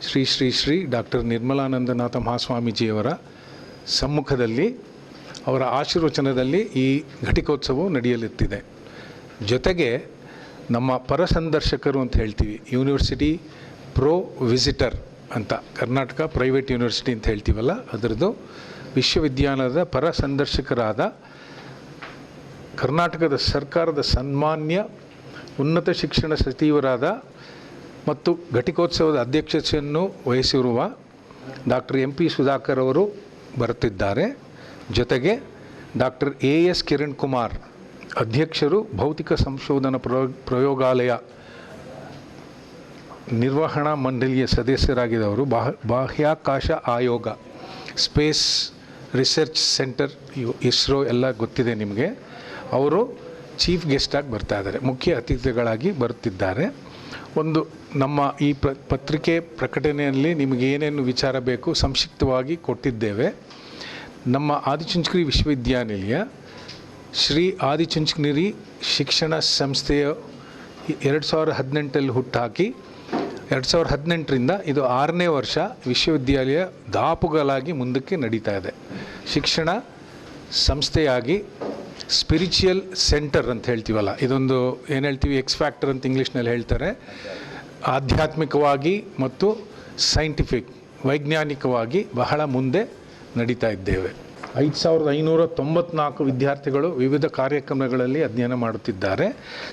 ಶ್ರೀ ಶ್ರೀ ಶ್ರೀ ಡಾಕ್ಟರ್ ನಿರ್ಮಲಾನಂದನಾಥ ಮಹಾಸ್ವಾಮೀಜಿಯವರ ಸಮ್ಮುಖದಲ್ಲಿ, ಅವರ ಆಶೀರ್ವಚನದಲ್ಲಿ ಈ ಘಟಿಕೋತ್ಸವವು ನಡೆಯಲಿತ್ತಿದೆ. ಜೊತೆಗೆ ನಮ್ಮ ಪರಸಂದರ್ಶಕರು ಅಂತ ಹೇಳ್ತೀವಿ, ಯೂನಿವರ್ಸಿಟಿ ಪ್ರೋ ವಿಸಿಟರ್ ಅಂತ, ಕರ್ನಾಟಕ ಪ್ರೈವೇಟ್ ಯೂನಿವರ್ಸಿಟಿ ಅಂತ ಹೇಳ್ತೀವಲ್ಲ, ಅದರದ್ದು ವಿಶ್ವವಿದ್ಯಾಲಯದ ಪರ ಸಂದರ್ಶಕರಾದ ಕರ್ನಾಟಕದ ಸರ್ಕಾರದ ಸನ್ಮಾನ್ಯ ಉನ್ನತ ಶಿಕ್ಷಣ ಸಚಿವರಾದ ಮತ್ತು ಘಟಿಕೋತ್ಸವದ ಅಧ್ಯಕ್ಷತೆಯನ್ನು ವಹಿಸಿರುವ ಡಾಕ್ಟರ್ ಎಂ ಪಿ ಸುಧಾಕರ್ ಅವರು ಬರುತ್ತಿದ್ದಾರೆ. ಜೊತೆಗೆ doctor A S Kiran Kumar ಅಧ್ಯಕ್ಷರು ಭೌತಿಕ ಸಂಶೋಧನಾ ಪ್ರಯೋ, ಪ್ರಯೋಗಾಲಯ ನಿರ್ವಹಣಾ ಮಂಡಳಿಯ ಸದಸ್ಯರಾಗಿದ್ದವರು. ಬಾಹ್ ಬಾಹ್ಯಾಕಾಶ ಆಯೋಗ, ಸ್ಪೇಸ್ ರಿಸರ್ಚ್ ಸೆಂಟರ್ ಇಸ್ರೋ ಎಲ್ಲ ಗೊತ್ತಿದೆ ನಿಮಗೆ. ಅವರು ಚೀಫ್ ಗೆಸ್ಟಾಗಿ ಬರ್ತಾ ಇದ್ದಾರೆ, ಮುಖ್ಯ ಅತಿಥಿಗಳಾಗಿ ಬರುತ್ತಿದ್ದಾರೆ. ಒಂದು ನಮ್ಮ ಈ ಪ್ರ, ಪತ್ರಿಕೆ ಪ್ರಕಟಣೆಯಲ್ಲಿ ನಿಮಗೆ ಏನೇನು ವಿಚಾರ ಬೇಕು ಸಂಕ್ಷಿಪ್ತವಾಗಿ ಕೊಟ್ಟಿದ್ದೇವೆ. ನಮ್ಮ ಆದಿಚುಂಚಕಿರಿ ವಿಶ್ವವಿದ್ಯಾನಿಲಯ, ಶ್ರೀ ಆದಿಚುಂಚಕಿರಿ ಶಿಕ್ಷಣ ಸಂಸ್ಥೆಯ ಎರಡು ಸಾವಿರದ ಹದಿನೆಂಟಲ್ಲಿ ಹುಟ್ಟಾಕಿ ಎರಡು ಸಾವಿರದ ಹದಿನೆಂಟರಿಂದ ಇದು ಆರನೇ ವರ್ಷ ವಿಶ್ವವಿದ್ಯಾಲಯ ದಾಪುಗಲಾಗಿ ಮುಂದಕ್ಕೆ ನಡೀತಾ ಇದೆ. ಶಿಕ್ಷಣ ಸಂಸ್ಥೆಯಾಗಿ ಸ್ಪಿರಿಚುಯಲ್ ಸೆಂಟರ್ ಅಂತ ಹೇಳ್ತೀವಲ್ಲ, ಇದೊಂದು ಏನು ಹೇಳ್ತೀವಿ ಎಕ್ಸ್ ಫ್ಯಾಕ್ಟರ್ ಅಂತ ಇಂಗ್ಲೀಷ್ನಲ್ಲಿ ಹೇಳ್ತಾರೆ. ಆಧ್ಯಾತ್ಮಿಕವಾಗಿ ಮತ್ತು ಸೈಂಟಿಫಿಕ್ ವೈಜ್ಞಾನಿಕವಾಗಿ ಬಹಳ ಮುಂದೆ ನಡೀತಾ ಇದ್ದೇವೆ. ಐದು ಸಾವಿರದ ಐನೂರ ತೊಂಬತ್ನಾಲ್ಕು ವಿದ್ಯಾರ್ಥಿಗಳು ವಿವಿಧ ಕಾರ್ಯಕ್ರಮಗಳಲ್ಲಿ ಅಧ್ಯಯನ ಮಾಡುತ್ತಿದ್ದಾರೆ.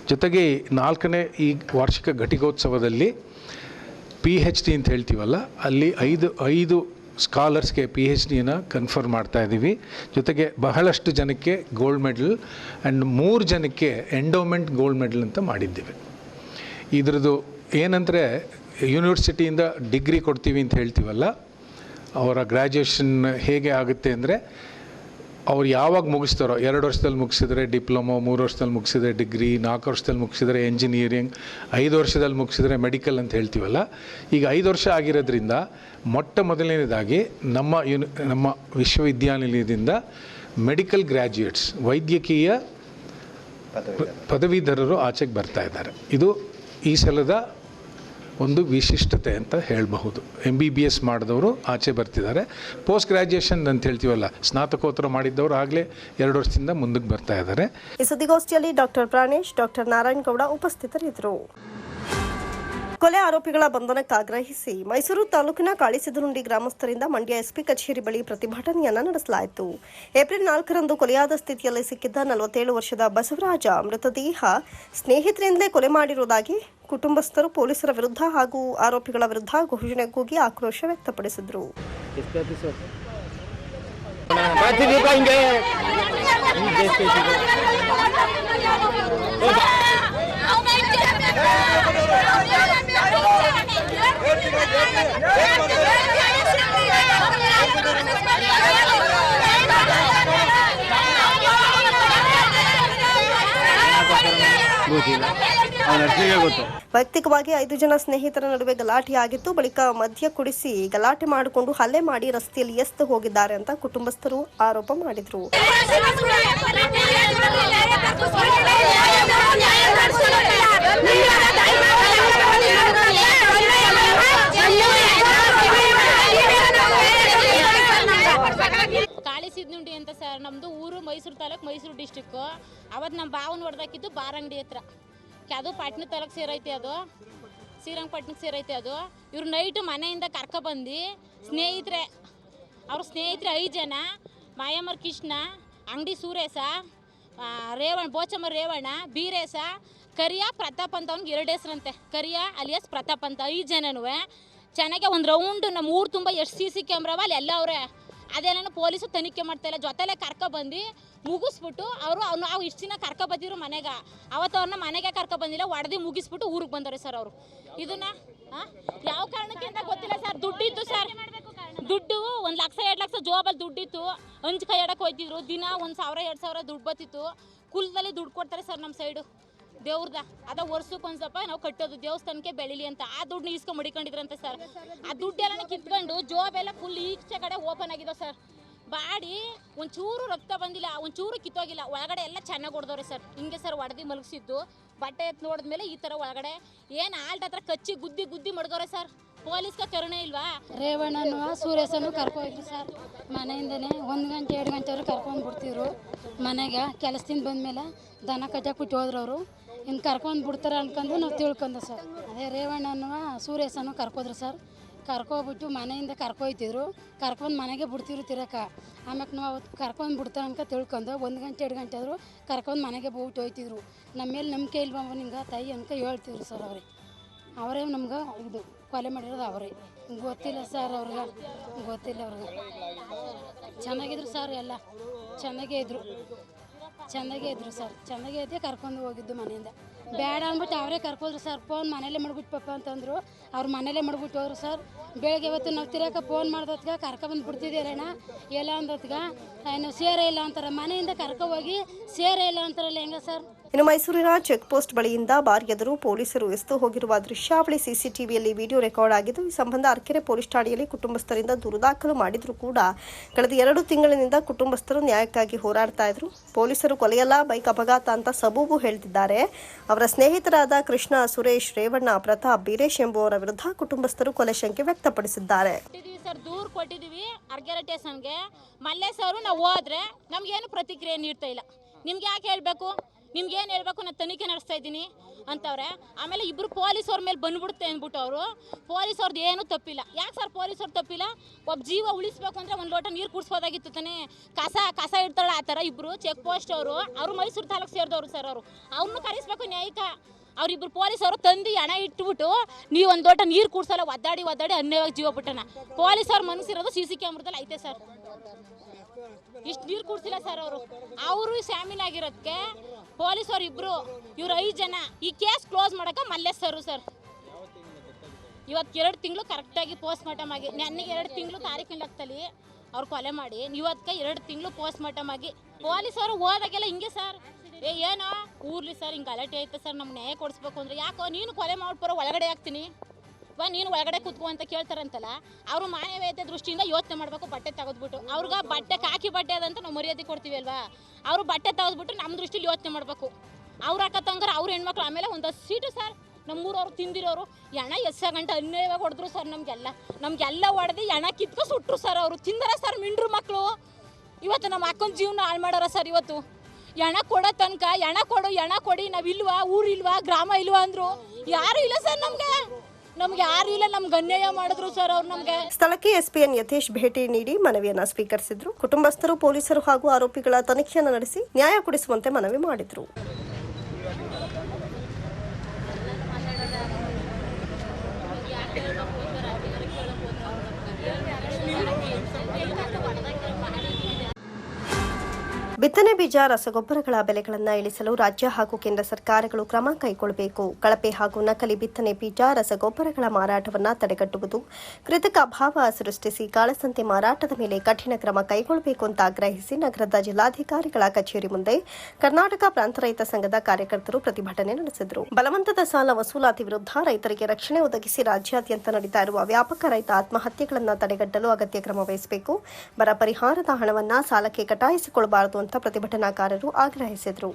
ಜೊತೆಗೆ ನಾಲ್ಕನೇ ಈ ವಾರ್ಷಿಕ ಘಟಿಕೋತ್ಸವದಲ್ಲಿ ಪಿ ಹೆಚ್ ಡಿ ಅಂತ ಹೇಳ್ತೀವಲ್ಲ, ಅಲ್ಲಿ ಐದು ಐದು ಸ್ಕಾಲರ್ಸ್ಗೆ ಪಿ ಹೆಚ್ ಡಿನ ಕನ್ಫರ್ಮ್ ಮಾಡ್ತಾ ಇದ್ದೀವಿ. ಜೊತೆಗೆ ಬಹಳಷ್ಟು ಜನಕ್ಕೆ ಗೋಲ್ಡ್ ಮೆಡಲ್ ಆ್ಯಂಡ್ ಮೂರು ಜನಕ್ಕೆ ಎಂಡೋಮೆಂಟ್ ಗೋಲ್ಡ್ ಮೆಡಲ್ ಅಂತ ಮಾಡಿದ್ದೀವಿ. ಇದ್ರದ್ದು ಏನಂದರೆ ಯೂನಿವರ್ಸಿಟಿಯಿಂದ ಡಿಗ್ರಿ ಕೊಡ್ತೀವಿ ಅಂತ ಹೇಳ್ತೀವಲ್ಲ, ಅವರ ಗ್ರ್ಯಾಜುಯೇಷನ್ ಹೇಗೆ ಆಗುತ್ತೆ ಅಂದರೆ ಅವ್ರು ಯಾವಾಗ ಮುಗಿಸ್ತಾರೋ ಎರಡು ವರ್ಷದಲ್ಲಿ ಮುಗಿಸಿದ್ರೆ ಡಿಪ್ಲೊಮೊ ಮೂರು ವರ್ಷದಲ್ಲಿ ಮುಗಿಸಿದ್ರೆ ಡಿಗ್ರಿ ನಾಲ್ಕು ವರ್ಷದಲ್ಲಿ ಮುಗಿಸಿದ್ರೆ ಇಂಜಿನಿಯರಿಂಗ್ ಐದು ವರ್ಷದಲ್ಲಿ ಮುಗಿಸಿದ್ರೆ ಮೆಡಿಕಲ್ ಅಂತ ಹೇಳ್ತೀವಲ್ಲ? ಈಗ ಐದು ವರ್ಷ ಆಗಿರೋದ್ರಿಂದ ಮೊಟ್ಟ ಮೊದಲನೇದಾಗಿ ನಮ್ಮ ಯುನಿ ನಮ್ಮ ವಿಶ್ವವಿದ್ಯಾನಿಲಯದಿಂದ ಮೆಡಿಕಲ್ ಗ್ರ್ಯಾಜುಯೇಟ್ಸ್ ವೈದ್ಯಕೀಯ ಪದವೀಧರರು ಆಚೆಗೆ ಬರ್ತಾ ಇದ್ದಾರೆ. ಇದು ಈ ಸಲದ ಒಂದು ವಿಶಿಷ್ಟತೆ ಅಂತ ಹೇಳಬಹುದು. ಎಂ ಬಿ ಬಿ ಎಸ್ ಮಾಡಿದವರು ಆಚೆ ಬರ್ತಿದ್ದಾರೆ. ಪೋಸ್ಟ್ ಗ್ರಾಜುಯೇಷನ್ ಅಂತ ಹೇಳ್ತೀವಲ್ಲ, ಸ್ನಾತಕೋತ್ತರ ಮಾಡಿದ್ದವರು ಆಗಲೇ ಎರಡು ವರ್ಷದಿಂದ ಮುಂದಕ್ಕೆ ಬರ್ತಾ ಇದ್ದಾರೆ. ಈ ಸುದ್ದಿಗೋಷ್ಠಿಯಲ್ಲಿ ಡಾಕ್ಟರ್ ಪ್ರಾಣೇಶ್, ಡಾಕ್ಟರ್ ನಾರಾಯಣಗೌಡ ಉಪಸ್ಥಿತರಿದ್ದರು. ಕೊಲೆ ಆರೋಪಿಗಳ ಬಂಧನಕ್ಕಾಗ್ರಹಿಸಿ ಮೈಸೂರು ತಾಲೂಕಿನ ಕಾಳಿಸಿದರುಂಡಿ ಗ್ರಾಮಸ್ಥರಿಂದ ಮಂಡ್ಯ ಎಸ್ಪಿ ಕಚೇರಿ ಬಳಿ ಪ್ರತಿಭಟನೆಯನ್ನು ನಡೆಸಲಾಯಿತು. ಏಪ್ರಿಲ್ ನಾಲ್ಕರಂದು ಕೊಲೆಯಾದ ಸ್ಥಿತಿಯಲ್ಲಿ ಸಿಕ್ಕಿದ್ದ ನಲವತ್ತೇಳು ವರ್ಷದ ಬಸವರಾಜ ಮೃತದೇಹ ಸ್ನೇಹಿತರಿಂದಲೇ ಕೊಲೆ ಮಾಡಿರುವುದಾಗಿ ಕುಟುಂಬಸ್ಥರು ಪೊಲೀಸರ ವಿರುದ್ಧ ಹಾಗೂ ಆರೋಪಿಗಳ ವಿರುದ್ಧ ಘೋಷಣೆ ಕೂಗಿ ಆಕ್ರೋಶ ವ್ಯಕ್ತಪಡಿಸಿದರು. ಗೊತ್ತಿಲ್ಲ ಅವನ ಅರ್ಜಿಗೆ ಗೊತ್ತು. ವೈಯಕ್ತಿಕವಾಗಿ ಐದು ಜನ ಸ್ನೇಹಿತರ ನಡುವೆ ಗಲಾಟೆ ಆಗಿತ್ತು. ಬಳಿಕ ಮದ್ಯ ಕುಡಿಸಿ ಗಲಾಟೆ ಮಾಡಿಕೊಂಡು ಹಲ್ಲೆ ಮಾಡಿ ರಸ್ತೆಯಲ್ಲಿ ಎಸ್ತು ಹೋಗಿದ್ದಾರೆ ಅಂತ ಕುಟುಂಬಸ್ಥರು ಆರೋಪ ಮಾಡಿದ್ರು. ಕಾಳಿ ಸಿದ್ನುಂಡಿ ಅಂತ ಸರ್ ನಮ್ದು ಊರು ಮೈಸೂರು ತಾಲೂಕು ಮೈಸೂರು ಡಿಸ್ಟಿಕ್ಕು ಅವತ್ತು ನಮ್ಮ ಬಾವನ ಹೊಡೆದಾಕಿದ್ದು ಬಾರಂಗಡಿ ಹತ್ರ. ಅದು ಪಾಟ್ನ ತಲಕ್ಕೆ ಸೇರೈತೆ ಅದು. ಶ್ರೀರಂಗಪಟ್ಟಣಕ್ಕೆ ಸೇರೈತೆ ಅದು. ಇವ್ರು ನೈಟು ಮನೆಯಿಂದ ಕರ್ಕೊಬಂದು ಸ್ನೇಹಿತರೆ, ಅವ್ರ ಸ್ನೇಹಿತರೆ ಐದು ಜನ, ಮಾಯಮ್ಮರ್ ಕೃಷ್ಣ, ಅಂಗಡಿ ಸೂರೇಶ ರೇವಣ್ಣ, ಬೋಚಮ್ಮ ರೇವಣ್ಣ, ಬೀರೇಶ, ಕರಿಯ ಪ್ರತಾಪ್ ಅಂತ ಅವ್ನಿಗೆ ಎರಡು ಹೆಸ್ರಂತೆ. ಕರಿಯ ಅಲಿಯಾಸ್ ಪ್ರತಾಪ್ ಅಂತ ಐದು ಜನನೂ ಚೆನ್ನಾಗೆ ಒಂದು ರೌಂಡ್ ನಮ್ಮ ಊರು ತುಂಬ ಎಷ್ಟು ಸಿ ಸಿ ಕ್ಯಾಮ್ರಾವ ಅಲ್ಲಿ ಎಲ್ಲ ಅವರೇ ಅದೇನೋ ಪೊಲೀಸು ತನಿಖೆ ಮಾಡ್ತಾ ಇಲ್ಲ. ಜೊತೆಲೆ ಕರ್ಕೊಬಂದು ಮುಗಿಸ್ಬಿಟ್ಟು ಅವರು ನಾವು ಇಷ್ಟು ದಿನ ಕರ್ಕೊಬಂದಿರು ಮನೆಗೆ. ಅವತ್ತು ಅವ್ರನ್ನ ಮನೆಗೆ ಕರ್ಕೊ ಬಂದಿಲ್ಲ, ಒಡೆದು ಮುಗಿಸ್ಬಿಟ್ಟು ಊರಿಗೆ ಬಂದವ್ರೆ ಸರ್ ಅವರು. ಇದನ್ನ? ಯಾವ ಕಾರಣಕ್ಕೆ ಅಂತ ಗೊತ್ತಿಲ್ಲ ಸರ್. ದುಡ್ಡಿತ್ತು ಸರ್. ದುಡ್ಡು ಒಂದು ಲಕ್ಷ, ಎರಡು ಲಕ್ಷ ಜೋಬಲ್ಲಿ ದುಡ್ಡಿತ್ತು. ಹಂಚು ಕೈ ಆಡಕ್ಕೆ ಹೋಯ್ತಿದ್ರು. ದಿನ ಒಂದು ಸಾವಿರ, ಎರಡು ಸಾವಿರ ದುಡ್ಡು ಬತ್ತಿತ್ತು ಕುಲದಲ್ಲಿ ದುಡ್ಡು ಕೊಡ್ತಾರೆ ಸರ್ ನಮ್ಮ ಸೈಡು. ದೇವ್ರದ. ಅದ ವರ್ಷಕ್ಕೆ ಒಂದು ಸ್ವಲ್ಪ ನಾವು ಕಟ್ಟೋದು, ದೇವಸ್ಥಾನಕ್ಕೆ ಬೆಳಿಲಿ ಅಂತ. ಆ ದುಡ್ಡು ಇಸ್ಕೊಂಡು ಮಡಿಕೊಂಡಿದ್ರಂತೆ ಸರ್. ಆ ದುಡ್ಡೆಲ್ಲ ಕಿತ್ಕೊಂಡು ಜೋಬೆಲ್ಲ ಫುಲ್ ಈಚೆ ಕಡೆ ಓಪನ್ ಆಗಿದೆ ಸರ್. ಬಾಡಿ ಒಂಚೂರು ರಕ್ತ ಬಂದಿಲ್ಲ, ಒಂಚೂರು ಕಿತ್ತೋಗಿಲ್ಲ. ಒಳಗಡೆ ಎಲ್ಲ ಚೆನ್ನಾಗಿ ಹೊಡೆದವ್ರೆ ಸರ್. ಹಿಂಗೆ ಸರ್ ಒಡೆದು ಮಲಗಿಸಿದ್ದು. ಬಟ್ಟೆ ಎತ್ತು ನೋಡಿದ್ಮೇಲೆ ಈ ಥರ ಒಳಗಡೆ. ಏನು ಆಲ್ಟ್ ಹತ್ರ ಕಚ್ಚಿ ಗುದ್ದಿ ಗುದ್ದಿ ಮಡ್ಗವ್ರೆ ಸರ್. ಪೊಲೀಸ್ಗೆ ಕರುಣೆ ಇಲ್ವಾ? ರೇವಣ್ಣನು ಸೂರ್ಯಸನು ಕರ್ಕೊಯ್ದ್ರು ಸರ್. ಮನೆಯಿಂದನೇ ಒಂದು ಗಂಟೆ, ಎರಡು ಗಂಟೆವರೆಗೆ ಕರ್ಕೊಂಡು ಬಿಡ್ತಿದ್ರು ಮನೆಗೆ ಕೆಲಸದಿಂದ ಬಂದಮೇಲೆ ದನ ಕಟ್ಟಕ್ಕೆ ಕುಟ್ಟಿ ಹೋದ್ರು ಅವರು ಇನ್ನು ಕರ್ಕೊಂಡು ಬಿಡ್ತಾರೆ ಅನ್ಕೊಂಡು ನಾವು ತಿಳ್ಕೊಂಡು ಸರ್. ಅದೇ ರೇವಣ್ಣನು ಸೂರ್ಯಸನು ಕರ್ಕೋದ್ರು ಸರ್. ಕರ್ಕೊಬಿಟ್ಟು ಮನೆಯಿಂದ ಕರ್ಕೊಯ್ತಿದ್ರು. ಕರ್ಕೊಂಡು ಮನೆಗೆ ಬಿಡ್ತಿದ್ರು ತಿರಕ. ಆಮ್ಯಾಕೆ ನಾವು ಅವತ್ತು ಕರ್ಕೊಂಡು ಬಿಡ್ತಾರೆ ಅನ್ಕ ತಿಳ್ಕೊಂಡು ಒಂದು ಗಂಟೆ, ಎರಡು ಗಂಟೆ ಆದರೂ ಕರ್ಕೊಂಡು ಮನೆಗೆ ಬಿಟ್ಟು ಹೋಯ್ತಿದ್ರು. ನಮ್ಮ ಮೇಲೆ ನಂಬಿಕೆ ಇಲ್ವಾ ನಿಂಗೆ ತಾಯಿ ಅನ್ಕ ಹೇಳ್ತಿದ್ರು ಸರ್ ಅವ್ರಿಗೆ ಅವರೇ ನಮ್ಗೆ ಇದು ಕೊಲೆ ಮಾಡಿರೋದು ಅವರೇ. ಗೊತ್ತಿಲ್ಲ ಸರ್ ಅವ್ರಿಗೆ. ಗೊತ್ತಿಲ್ಲ ಅವ್ರಿಗೆ. ಚೆನ್ನಾಗಿದ್ರು ಸರ್ ಎಲ್ಲ. ಚೆನ್ನಾಗೇ ಇದ್ರು. ಚೆನ್ನಾಗೇ ಇದ್ರು ಸರ್. ಚೆನ್ನಾಗೇ ಇದ್ದೆ ಕರ್ಕೊಂಡು ಹೋಗಿದ್ದು ಮನೆಯಿಂದ. ಬೇಡ ಅಂದ್ಬಿಟ್ಟು ಅವರೇ ಕರ್ಕೋದ್ರು ಸರ್. ಫೋನ್ ಮನೇಲೆ ಮಾಡ್ಬಿಟ್ಟು ಪಪ್ಪ ಅಂತಂದ್ರು. ಅವ್ರು ಮನೇಲೆ ಮಾಡ್ಬಿಟ್ಟು ಹೋದ್ರು ಸರ್. ಬೆಳಗ್ಗೆ ಇವತ್ತು ನಾವು ತಿರಕ ಫೋನ್ ಮಾಡ್ದತ್ಗ ಕರ್ಕೊಬಂದು ಬಿಡ್ತಿದ್ದೀರಣ್ಣ ಎಲ್ಲ ಅಂದತ್ಗ, ಏನು ಸೇರೇ ಇಲ್ಲ ಅಂತಾರೆ. ಮನೆಯಿಂದ ಕರ್ಕೊ ಹೋಗಿ ಸೇರೇ ಇಲ್ಲ ಅಂತಾರಲ್ಲ ಹೆಂಗ ಸರ್? ಇನ್ನು ಮೈಸೂರಿನ ಚೆಕ್ ಪೋಸ್ಟ್ ಬಳಿಯಿಂದ ಬಾರ್ ಎದುರು ಪೊಲೀಸರು ಎಸ್ತು ಹೋಗಿರುವ ದೃಶ್ಯಾವಳಿ ಸಿಸಿಟಿವಿಯಲ್ಲಿ ವಿಡಿಯೋ ರೆಕಾರ್ಡ್ ಆಗಿದ್ದು, ಈ ಸಂಬಂಧ ಅರ್ಕೆರೆ ಪೊಲೀಸ್ ಠಾಣೆಯಲ್ಲಿ ಕುಟುಂಬಸ್ಥರಿಂದ ದೂರು ದಾಖಲು ಮಾಡಿದರೂ ಕೂಡ ಕಳೆದ ಎರಡು ತಿಂಗಳಿನಿಂದ ಕುಟುಂಬಸ್ಥರು ನ್ಯಾಯಕ್ಕಾಗಿ ಹೋರಾಡ್ತಾ ಇದ್ರು. ಪೊಲೀಸರು ಕೊಲೆಯಲ್ಲ, ಬೈಕ್ ಅಪಘಾತ ಅಂತ ಸಬೂಬು ಹೇಳ್ತಿದ್ದಾರೆ. ಅವರ ಸ್ನೇಹಿತರಾದ ಕೃಷ್ಣ, ಸುರೇಶ್, ರೇವಣ್ಣ, ಪ್ರತಾಪ್ ಬೀರೇಶ್ ಎಂಬುವರ ವಿರುದ್ಧ ಕುಟುಂಬಸ್ಥರು ಕೊಲೆ ಶಂಕೆ ವ್ಯಕ್ತಪಡಿಸಿದ್ದಾರೆ. ಸರ್, ದೂರು ಕೊಟ್ಟಿದ್ದೀವಿ ಅರ್ಗೆರೆ ಸ್ಟೇಷನ್ಗೆ. ಮಲ್ಲೇಶ್ ಅವರು, ನಾವು ಹೋದ್ರೆ ನಮ್ಗೇನು ಪ್ರತಿಕ್ರಿಯೆ ನೀಡ್ತಾ ಇಲ್ಲ. ನಿಮ್ಗೆ ಯಾಕೆ ಹೇಳಬೇಕು? ನಿಮ್ಗೆ ಏನು ಹೇಳ್ಬೇಕು ನಾನು ತನಿಖೆ ನಡೆಸ್ತಾ ಇದ್ದೀನಿ ಅಂತವ್ರೆ. ಆಮೇಲೆ ಇಬ್ಬರು ಪೊಲೀಸ್ ಅವ್ರ ಮೇಲೆ ಬಂದ್ಬಿಡುತ್ತೆ ಅಂದ್ಬಿಟ್ಟು ಅವರು. ಪೊಲೀಸ್ ಅವ್ರದ್ದು ಏನೂ ತಪ್ಪಿಲ್ಲ. ಯಾಕೆ ಸರ್ ಪೊಲೀಸ್ ಅವ್ರು ತಪ್ಪಿಲ್ಲ? ಒಬ್ಬ ಜೀವ ಉಳಿಸ್ಬೇಕು ಅಂದರೆ ಒಂದು ಲೋಟ ನೀರು ಕುಡಿಸ್ಬೋದಾಗಿತ್ತು ತಾನೇ. ಕಸ ಕಸ ಇಡ್ತಾಳೆ ಆ ಥರ ಇಬ್ಬರು ಚೆಕ್ ಪೋಸ್ಟ್ ಅವರು. ಅವರು ಮೈಸೂರು ತಾಲೂಕು ಸೇರಿದವರು ಸರ್ ಅವರು. ಅವ್ರನ್ನೂ ಕರೆಸ್ಬೇಕು ನ್ಯಾಯಿಕ. ಅವ್ರಿಬ್ರು ಪೊಲೀಸ್ ಅವರು ತಂದು ಹಣ ಇಟ್ಬಿಟ್ಟು ನೀವು ಒಂದು ಲೋಟ ನೀರು ಕುಡ್ಸಲ್ಲ, ಒದ್ದಾಡಿ ಒದ್ದಾಡಿ ಅನ್ಯವಾಗಿ ಜೀವ ಬಿಟ್ಟಣ ಪೊಲೀಸ್ ಅವ್ರ ಮನಸ್ಸಿರೋದು ಸಿ ಸಿ ಕ್ಯಾಮ್ರದಲ್ಲಿ ಐತೆ ಸರ್. ಇಷ್ಟು ನೀರು ಕುಡ್ಸಿಲ್ಲ ಸರ್ ಅವರು. ಅವರು ಶಾಮೀಲ್ ಆಗಿರೋದಕ್ಕೆ ಪೊಲೀಸ್ ಅವ್ರು ಇಬ್ರು, ಇವ್ರು ಐದು ಜನ. ಈ ಕೇಸ್ ಕ್ಲೋಸ್ ಮಾಡಕ್ಕೆ ಮಲ್ಲೇಶ್ ಸರ್. ಸರ್ ಇವತ್ತು ಎರಡು ತಿಂಗಳು ಕರೆಕ್ಟಾಗಿ ಪೋಸ್ಟ್ ಮಾರ್ಟಮ್ ಆಗಿ ನನಗೆ ಎರಡು ತಿಂಗಳು ತಾರೀಕಿನ ಲೆಕ್ಕದಲ್ಲಿ ಅವ್ರು ಕೊಲೆ ಮಾಡಿ ಇವತ್ತಕ್ಕೆ ಎರಡು ತಿಂಗಳು ಪೋಸ್ಟ್ ಮಾರ್ಟಮ್ ಆಗಿ. ಪೊಲೀಸ್ ಅವರು ಹೋದಾಗೆಲ್ಲ ಹಿಂಗೆ ಸರ್. ಏ, ಏನೋ? ಊರ್ಲಿ ಸರ್, ಹಿಂಗೆ ಗಲಾಟೆ ಆಯ್ತು ಸರ್, ನಮ್ಗೆ ನ್ಯಾಯ ಕೊಡಿಸ್ಬೇಕು ಅಂದ್ರೆ ಯಾಕೋ ನೀನು ಕೊಲೆ ಮಾಡ್ಬಿರೋ ಒಳಗಡೆ ಹಾಕ್ತೀನಿ ಬಾ ನೀನು ಒಳಗಡೆ ಕೂತ್ಕೋ ಅಂತ ಕೇಳ್ತಾರಂತಲ್ಲ, ಅವರು ಮಾನವೀಯತೆ ದೃಷ್ಟಿಯಿಂದ ಯೋಚನೆ ಮಾಡಬೇಕು, ಬಟ್ಟೆ ತೆಗೆದ್ಬಿಟ್ಟು. ಅವ್ರಿಗೆ ಬಟ್ಟೆ, ಕಾಕಿ ಬಟ್ಟೆ ಅದಂತ ನಾವು ಮರ್ಯಾದೆ ಕೊಡ್ತೀವಿ ಅಲ್ವಾ? ಅವರು ಬಟ್ಟೆ ತೆಗೆದ್ಬಿಟ್ಟು ನಮ್ಮ ದೃಷ್ಟಿಲಿ ಯೋಚನೆ ಮಾಡಬೇಕು. ಅವ್ರು ಹಾಕತ್ತಂಗಾರೆ ಅವ್ರ ಹೆಣ್ಮಕ್ಳು ಆಮೇಲೆ ಒಂದಷ್ಟು ಸೀಟು ಸರ್. ನಮ್ಮೂರವ್ರು ತಿಂದಿರೋರು, ಎಣ ಎಸ್ಸ ಗಂಟೆ ಅನ್ಯಾಯವಾಗಿ ಹೊಡೆದ್ರು ಸರ್ ನಮಗೆಲ್ಲ. ನಮಗೆಲ್ಲ ಹೊಡೆದು ಎಣ ಕಿತ್ಕೊ ಸುಟ್ರು ಸರ್ ಅವರು. ತಿಂದಾರ ಸರ್ ಮಿಂಡ್ರು ಮಕ್ಕಳು ಇವತ್ತು ನಮ್ಮ ಅಕ್ಕನ ಜೀವನ ಹಾಳು ಮಾಡೋರ ಸರ್ ಇವತ್ತು. ಎಣ ಕೊಡೋ ತನಕ, ಎಣ ಕೊಡು, ಎಣ ಕೊಡಿ ನಾವು ಇಲ್ವಾ ಊರು ಇಲ್ವಾ ಗ್ರಾಮ ಇಲ್ವಾ ಅಂದರು. ಯಾರು ಇಲ್ಲ ಸರ್ ನಮಗೆ. ನಮ್ಗೆ ಯಾರು ಇಲ್ಲ, ನಮ್ಗೆ ಅನ್ಯಾಯ ಮಾಡಿದ್ರು ಸರ್ ಅವ್ರು ನಮ್ಗೆ. ಸ್ಥಳಕ್ಕೆ ಎಸ್ಪಿಎನ್ ಯತೀಶ್ ಭೇಟಿ ನೀಡಿ ಮನವಿಯನ್ನ ಸ್ವೀಕರಿಸಿದ್ರು. ಕುಟುಂಬಸ್ಥರು, ಪೊಲೀಸರು ಹಾಗೂ ಆರೋಪಿಗಳ ತನಿಖೆಯನ್ನು ನಡೆಸಿ ನ್ಯಾಯ ಕೊಡಿಸುವಂತೆ ಮನವಿ ಮಾಡಿದ್ರು. ಬಿತ್ತನೆ ಬೀಜ, ರಸಗೊಬ್ಬರಗಳ ಬೆಲೆಗಳನ್ನು ಇಳಿಸಲು ರಾಜ್ಯ ಹಾಗೂ ಕೇಂದ್ರ ಸರ್ಕಾರಗಳು ಕ್ರಮ ಕೈಗೊಳ್ಳಬೇಕು. ಕಳಪೆ ಹಾಗೂ ನಕಲಿ ಬಿತ್ತನೆ ಬೀಜ, ರಸಗೊಬ್ಬರಗಳ ಮಾರಾಟವನ್ನು ತಡೆಗಟ್ಟುವುದು ಕೃತಕ ಅಭಾವ ಸೃಷ್ಟಿಸಿ ಕಾಳಸಂತೆ ಮಾರಾಟದ ಮೇಲೆ ಕಠಿಣ ಕ್ರಮ ಕೈಗೊಳ್ಳಬೇಕು ಅಂತ ಆಗ್ರಹಿಸಿ ನಗರದ ಜಿಲ್ಲಾಧಿಕಾರಿಗಳ ಕಚೇರಿ ಮುಂದೆ ಕರ್ನಾಟಕ ಪ್ರಾಂತ ರೈತ ಸಂಘದ ಕಾರ್ಯಕರ್ತರು ಪ್ರತಿಭಟನೆ ನಡೆಸಿದರು. ಬಲವಂತದ ಸಾಲ ವಸೂಲಾತಿ ವಿರುದ್ಧ ರೈತರಿಗೆ ರಕ್ಷಣೆ ಒದಗಿಸಿ ರಾಜ್ಯಾದ್ಯಂತ ನಡೀತಾ ಇರುವ ವ್ಯಾಪಕ ರೈತ ಆತ್ಮಹತ್ಯೆಗಳನ್ನು ತಡೆಗಟ್ಟಲು ಅಗತ್ಯ ಕ್ರಮ ವಹಿಸಬೇಕು. ಬರ ಪರಿಹಾರದ ಹಣವನ್ನು ಸಾಲಕ್ಕೆ ಕಟಾಯಿಸಿಕೊಳ್ಳಬಾರದು ಅಂತ ಪ್ರತಿಭಟನಾಕಾರರು ಆಗ್ರಹಿಸಿದರು.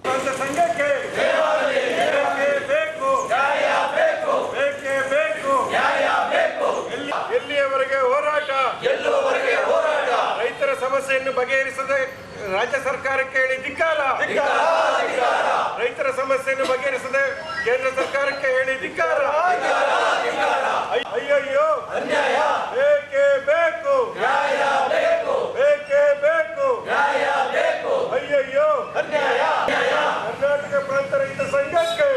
ರೈತರ ಸಮಸ್ಯೆಯನ್ನು ಬಗೆಹರಿಸದೆ ರಾಜ್ಯ ಸರ್ಕಾರಕ್ಕೆ ಹೇಳಿ ಧಿಕ್ಕಾರ ರೈತರ ಸಮಸ್ಯೆಯನ್ನು ಬಗೆಹರಿಸದೆ ಕೇಂದ್ರ ಸರ್ಕಾರಕ್ಕೆ ಹೇಳಿ ಧಿಕ್ಕಾರ ಅಯ್ಯೋ ಅಯ್ಯಯ್ಯೋ ಬೇಕೇ ಬೇಕು ಬೇಕೇ ಬೇಕು ಅಯ್ಯಯ್ಯೋ ಕರ್ನಾಟಕ ಪ್ರಾಂತ ರೈತ ಸಂಘಕ್ಕೆ